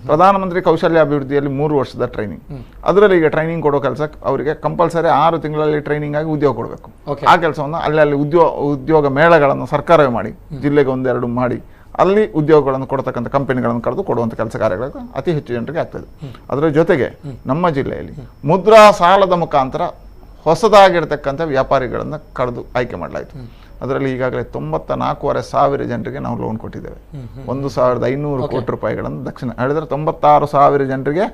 ಪ್ರಧಾನಮಂತ್ರಿ ಕೌಶಲ್ಯ ಅಭಿವೃದ್ಧಿಯಲ್ಲಿ ಮೂರು ವರ್ಷದ ಟ್ರೈನಿಂಗ್ ಅದರಲ್ಲಿ ಈಗ ಟ್ರೈನಿಂಗ್ ಕೊಡೋ ಕೆಲಸ ಅವರಿಗೆ ಕಂಪಲ್ಸರಿ ಆರು ತಿಂಗಳಲ್ಲಿ ಟ್ರೈನಿಂಗ್ ಆಗಿ ಉದ್ಯೋಗ ಕೊಡಬೇಕು. ಆ ಕೆಲಸವನ್ನು ಅಲ್ಲಿ ಅಲ್ಲಿ ಉದ್ಯೋಗ ಉದ್ಯೋಗ ಮೇಳಗಳನ್ನು ಸರ್ಕಾರವೇ ಮಾಡಿ ಜಿಲ್ಲೆಗೆ ಒಂದೆರಡು ಮಾಡಿ ಅಲ್ಲಿ ಉದ್ಯೋಗಗಳನ್ನು ಕೊಡ್ತಕ್ಕಂಥ ಕಂಪನಿಗಳನ್ನು ಕರೆದು ಕೊಡುವಂಥ ಕೆಲಸ ಕಾರ್ಯಗಳು ಅತಿ ಹೆಚ್ಚು ಜನರಿಗೆ ಆಗ್ತದೆ. ಅದರ ಜೊತೆಗೆ ನಮ್ಮ ಜಿಲ್ಲೆಯಲ್ಲಿ ಮುದ್ರಾ ಸಾಲದ ಮುಖಾಂತರ ಹೊಸದಾಗಿರ್ತಕ್ಕಂಥ ವ್ಯಾಪಾರಿಗಳನ್ನು ಕರೆದು ಆಯ್ಕೆ ಮಾಡಲಾಯಿತು. ಅದರಲ್ಲಿ ಈಗಾಗಲೇ ತೊಂಬತ್ತ ನಾಲ್ಕೂವರೆ ಸಾವಿರ ಜನರಿಗೆ ನಾವು ಲೋನ್ ಕೊಟ್ಟಿದ್ದೇವೆ. ಒಂದು ಸಾವಿರದ ಐನೂರು ಕೋಟಿ ರೂಪಾಯಿಗಳನ್ನು ದಕ್ಷಿಣ ಹೇಳಿದ್ರೆ ತೊಂಬತ್ತಾರು ಸಾವಿರ ಜನರಿಗೆ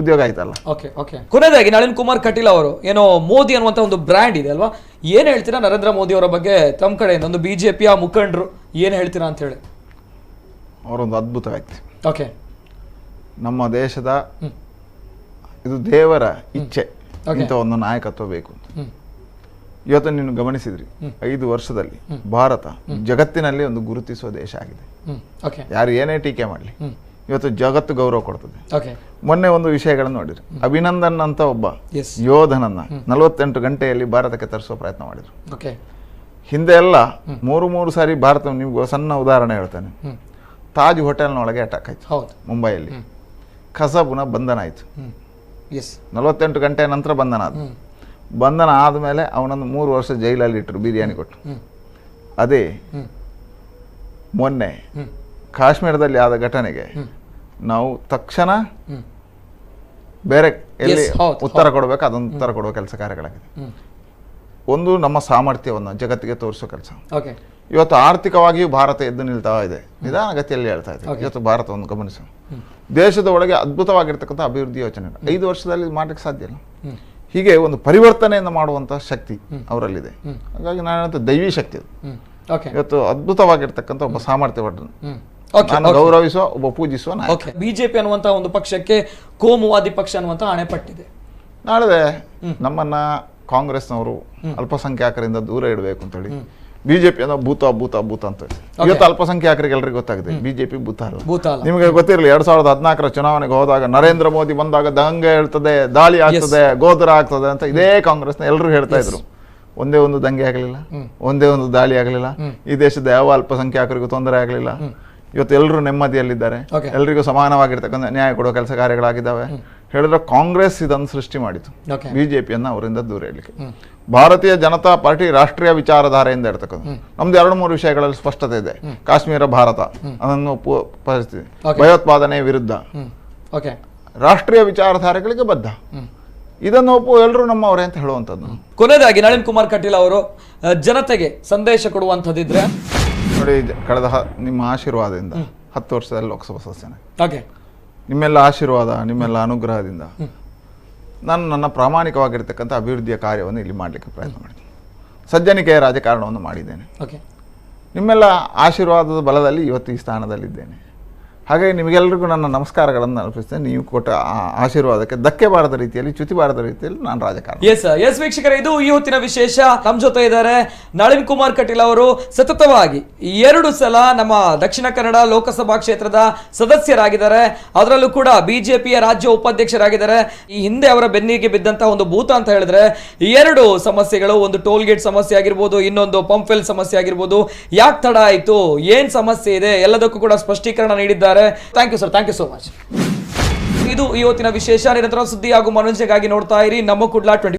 ಉದ್ಯೋಗ ಆಯ್ತಲ್ಲ.
ಓಕೆ ಓಕೆ ಕೊನೆಯದಾಗಿ ನಳಿನ್ ಕುಮಾರ್ ಕಟೀಲ್ ಅವರು ಏನೋ ಮೋದಿ ಅನ್ನುವಂಥ ಒಂದು ಬ್ರ್ಯಾಂಡ್ ಇದೆ ಅಲ್ವಾ? ಏನು ಹೇಳ್ತೀರಾ ನರೇಂದ್ರ ಮೋದಿ ಅವರ ಬಗ್ಗೆ? ತಮ್ಮ ಕಡೆಯಿಂದ ಒಂದು ಪಿಯ ಮುಖಂಡರು ಏನು ಹೇಳ್ತೀರಾ ಅಂತ ಹೇಳಿ.
ಅವರೊಂದು ಅದ್ಭುತ ವ್ಯಕ್ತಿ.
ಓಕೆ
ನಮ್ಮ ದೇಶದ ಇದು ದೇವರ ಇಚ್ಛೆ. ಇಂಥ ಒಂದು ನಾಯಕತ್ವ ಬೇಕು ಇವತ್ತು ನೀನು ಗಮನಿಸಿದ್ರಿ ಐದು ವರ್ಷದಲ್ಲಿ ಭಾರತ ಜಗತ್ತಿನಲ್ಲಿ ಒಂದು ಗುರುತಿಸುವ ದೇಶ ಆಗಿದೆ.
ಓಕೆ
ಯಾರು ಏನೇ ಟೀಕೆ ಮಾಡಲಿ ಇವತ್ತು ಜಗತ್ತು ಗೌರವ ಕೊಡ್ತದೆ.
ಓಕೆ
ಮೊನ್ನೆ ಒಂದು ವಿಷಯಗಳನ್ನು ನೋಡಿರಿ ಅಭಿನಂದನ್ ಅಂತ ಒಬ್ಬ ಯೋಧನನ್ನ ನಲವತ್ತೆಂಟು ಗಂಟೆಯಲ್ಲಿ ಭಾರತಕ್ಕೆ ತರಿಸುವ ಪ್ರಯತ್ನ ಮಾಡಿದ್ರು.
ಓಕೆ
ಹಿಂದೆ ಎಲ್ಲ ಮೂರು ಮೂರು ಸಾರಿ ಭಾರತ ನಿಮ್ಗೆ ಸಣ್ಣ ಉದಾಹರಣೆ ಹೇಳ್ತೇನೆ. ತಾಜ್ ಹೋಟೆಲ್ನೊಳಗೆ ಅಟ್ಯಾಕ್ ಆಯ್ತು.
ಹೌದು.
ಮುಂಬೈಯಲ್ಲಿ. ಕಸಬುನ ಬಂಧನ ಆಯ್ತು. ನಲವತ್ತೆಂಟು ಗಂಟೆ ನಂತರ ಬಂಧನ ಆದ
ಹ್ಮ್.
ಬಂಧನ ಆದಮೇಲೆ ಅವನೊಂದು ಮೂರು ವರ್ಷ ಜೈಲಲ್ಲಿ ಇಟ್ಟರು ಬಿರಿಯಾನಿ ಕೊಟ್ಟು. ಅದೇ ಮೊನ್ನೆ ಕಾಶ್ಮೀರದಲ್ಲಿ ಆದ ಘಟನೆಗೆ ನಾವು ತಕ್ಷಣ ಬೇರೆ ಎಲ್ಲಿ ಉತ್ತರ ಕೊಡಬೇಕು? ಅದೊಂದು ಉತ್ತರ ಕೊಡುವ ಕೆಲಸ ಕಾರ್ಯಗಳಾಗಿದೆ. ಒಂದು ನಮ್ಮ ಸಾಮರ್ಥ್ಯವನ್ನು ಜಗತ್ತಿಗೆ ತೋರಿಸೋ ಕೆಲಸ. ಇವತ್ತು ಆರ್ಥಿಕವಾಗಿಯೂ ಭಾರತ ಎದ್ದು ನಿಲ್ತಾ ಇದೆ. ನಿಧಾನಗತಿಯಲ್ಲಿ ಹೇಳ್ತಾ ಇದೆ. ಇವತ್ತು ಭಾರತವನ್ನು ಗಮನಿಸೋಣ ದೇಶದ ಒಳಗೆ ಅದ್ಭುತವಾಗಿರ್ತಕ್ಕಂಥ ಅಭಿವೃದ್ಧಿ ಯೋಚನೆ ಐದು ವರ್ಷದಲ್ಲಿ ಮಾಡ್ಲಿಕ್ಕೆ ಸಾಧ್ಯ ಇಲ್ಲ. ಹೀಗೆ ಒಂದು ಪರಿವರ್ತನೆಯನ್ನು ಮಾಡುವಂತಹ ಶಕ್ತಿ ಅವರಲ್ಲಿದೆ. ಹಾಗಾಗಿ ನಾನು ದೈವಿ ಶಕ್ತಿ ಅದು. ಇವತ್ತು ಅದ್ಭುತವಾಗಿರ್ತಕ್ಕಂಥ ಒಬ್ಬ
ಓಕೆ
ನಾನು ಗೌರವಿಸುವ ಒಬ್ಬ ಪೂಜಿಸುವ
ಬಿಜೆಪಿ ಅನ್ನುವಂತ ಒಂದು ಪಕ್ಷಕ್ಕೆ ಕೋಮುವಾದಿ ಪಕ್ಷ ಅನ್ನುವಂತ ಹಣೆಪಟ್ಟಿದೆ
ನಾಳೆ ನಮ್ಮನ್ನ ಕಾಂಗ್ರೆಸ್ನವರು ಅಲ್ಪಸಂಖ್ಯಾತರಿಂದ ದೂರ ಇಡಬೇಕು ಅಂತೇಳಿ ಬಿಜೆಪಿ ಅನ್ನೋ ಭೂತ ಭೂತ ಭೂತ ಅಂತ. ಇವತ್ತು ಅಲ್ಪಸಂಖ್ಯಾತರಿಗೆ ಎಲ್ಲರಿಗೂ ಗೊತ್ತಾಗಿದೆ. ಬಿಜೆಪಿ ಭೂತ ಅಲ್ಲ. ನಿಮಗೆ ಗೊತ್ತಿರಲಿ ಎರಡ್ ಸಾವಿರದ ಹದಿನಾಲ್ಕರ ಚುನಾವಣೆಗೆ ಹೋದಾಗ ನರೇಂದ್ರ ಮೋದಿ ಬಂದಾಗ ದಂಗೆ ಹೇಳ್ತದೆ ದಾಳಿ ಆಗ್ತದೆ ಗೋದರ ಆಗ್ತದೆ ಅಂತ ಇದೇ ಕಾಂಗ್ರೆಸ್ನ ಎಲ್ಲರೂ ಹೇಳ್ತಾ ಇದ್ರು. ಒಂದೇ ಒಂದು ದಂಗೆ ಆಗಲಿಲ್ಲ ಒಂದೇ ಒಂದು ದಾಳಿ ಆಗಲಿಲ್ಲ ಈ ದೇಶದ ಯಾವ ಅಲ್ಪಸಂಖ್ಯಾತರಿಗೂ ತೊಂದರೆ ಆಗಲಿಲ್ಲ. ಇವತ್ತು ಎಲ್ಲರೂ ನೆಮ್ಮದಿಯಲ್ಲಿದ್ದಾರೆ.
ಎಲ್ಲರಿಗೂ
ಎಲ್ರಿಗೂ ಸಮಾನವಾಗಿರ್ತಕ್ಕಂಥ ನ್ಯಾಯ ಕೊಡುವ ಕೆಲಸ ಕಾರ್ಯಗಳಾಗಿದ್ದಾವೆ. ಹೇಳಿದ್ರೆ ಕಾಂಗ್ರೆಸ್ ಇದನ್ನು ಸೃಷ್ಟಿ ಮಾಡಿತು.
ಬಿಜೆಪಿಯನ್ನು
ಬಿಜೆಪಿಯನ್ನ ಅವರಿಂದ ದೂರ ಇಡಲಿಕ್ಕೆ. ಭಾರತೀಯ ಜನತಾ ಪಾರ್ಟಿ ರಾಷ್ಟ್ರೀಯ ವಿಚಾರಧಾರೆಯಿಂದ ಇರ್ತಕ್ಕಂಥ ನಮ್ದು ಎರಡು ಮೂರು ವಿಷಯಗಳಲ್ಲಿ ಸ್ಪಷ್ಟತೆ ಇದೆ. ಕಾಶ್ಮೀರ ಭಾರತ. ಅದನ್ನು ಒಪ್ಪುವ ಪರಿಸ್ಥಿತಿ. ಭಯೋತ್ಪಾದನೆ ವಿರುದ್ಧ. ರಾಷ್ಟ್ರೀಯ ವಿಚಾರಧಾರೆಗಳಿಗೆ ಬದ್ಧ. ಇದನ್ನು ಒಪ್ಪು ಎಲ್ಲರೂ ನಮ್ಮವರೇ ಅಂತ ಹೇಳುವಂಥದ್ದು.
ಕೊನೆಯದಾಗಿ ನಳಿನ್ ಕುಮಾರ್ ಕಟೀಲ್ ಅವರು ಜನತೆಗೆ ಸಂದೇಶ ಕೊಡುವಂಥದ್ದಿದ್ರೆ?
ನೋಡಿ ಕಳೆದ ನಿಮ್ಮ ಆಶೀರ್ವಾದದಿಂದ ಹತ್ತು ವರ್ಷದಲ್ಲಿ ಲೋಕಸಭಾ ಸದಸ್ಯನ
ಓಕೆ.
ನಿಮ್ಮೆಲ್ಲ ಆಶೀರ್ವಾದ ನಿಮ್ಮೆಲ್ಲ ಅನುಗ್ರಹದಿಂದ. ನಾನು ನನ್ನ ಪ್ರಾಮಾಣಿಕವಾಗಿರ್ತಕ್ಕಂಥ ಅಭಿವೃದ್ಧಿಯ ಕಾರ್ಯವನ್ನು ಇಲ್ಲಿ ಮಾಡಲಿಕ್ಕೆ ಪ್ರಯತ್ನ ಮಾಡಿದ್ದೀನಿ ಸಜ್ಜನಿಕೆಯ ರಾಜಕಾರಣವನ್ನು ಮಾಡಿದ್ದೇನೆ.
ಓಕೆ
ನಿಮ್ಮೆಲ್ಲ ಆಶೀರ್ವಾದದ ಬಲದಲ್ಲಿ ಇವತ್ತು ಈ ಸ್ಥಾನದಲ್ಲಿದ್ದೇನೆ. ಹಾಗಾಗಿ ನಿಮಗೆಲ್ಲರಿಗೂ ನನ್ನ ನಮಸ್ಕಾರಗಳನ್ನು ಅರ್ಪಿಸ್ತೇನೆ. ನೀವು ಕೊಟ್ಟ ಆಶೀರ್ವಾದಕ್ಕೆ, ಧಕ್ಕೆ ಬಾರದ ರೀತಿಯಲ್ಲಿ, ಚ್ಯುತಿ ಬಾರದ ರೀತಿಯಲ್ಲಿ ನಾನು ರಾಜಕಾರಣ.
ಎಸ್ ಎಸ್ ವೀಕ್ಷಕರ, ಇದು ಈ ಹೊತ್ತಿನ ವಿಶೇಷ. ನಮ್ಮ ಜೊತೆ ಇದ್ದಾರೆ ನಳಿನ್ ಕುಮಾರ್ ಕಟೀಲ್ ಅವರು. ಸತತವಾಗಿ ಎರಡು ಸಲ ನಮ್ಮ ದಕ್ಷಿಣ ಕನ್ನಡ ಲೋಕಸಭಾ ಕ್ಷೇತ್ರದ ಸದಸ್ಯರಾಗಿದ್ದಾರೆ. ಅದರಲ್ಲೂ ಕೂಡ ಬಿಜೆಪಿಯ ರಾಜ್ಯ ಉಪಾಧ್ಯಕ್ಷರಾಗಿದ್ದಾರೆ. ಈ ಹಿಂದೆ ಅವರ ಬೆನ್ನಿಗೆ ಬಿದ್ದಂತಹ ಒಂದು ಭೂತ ಅಂತ ಹೇಳಿದ್ರೆ, ಎರಡು ಸಮಸ್ಯೆಗಳು, ಒಂದು ಟೋಲ್ ಗೇಟ್ ಸಮಸ್ಯೆ ಆಗಿರ್ಬೋದು, ಇನ್ನೊಂದು ಪಂಪ್ವೆಲ್ ಸಮಸ್ಯೆ ಆಗಿರ್ಬೋದು. ಯಾಕೆ ತಡ ಆಯಿತು? ಏನು ಸಮಸ್ಯೆ ಇದೆ? ಎಲ್ಲದಕ್ಕೂ ಕೂಡ ಸ್ಪಷ್ಟೀಕರಣ ನೀಡಿದ್ದಾರೆ. Thank you sir thank you so much ಇದು ಇವತ್ತಿನ ವಿಶೇಷ. ನಿರಂತರ ಸುದ್ದಿ ಹಾಗೂ ಮನೋರಂಜನೆಗಾಗಿ ನೋಡ್ತಾ ಇರಿ. ನಮ್ಮ ಕುಡ್ಲಾ ಟ್ವೆಂಟಿ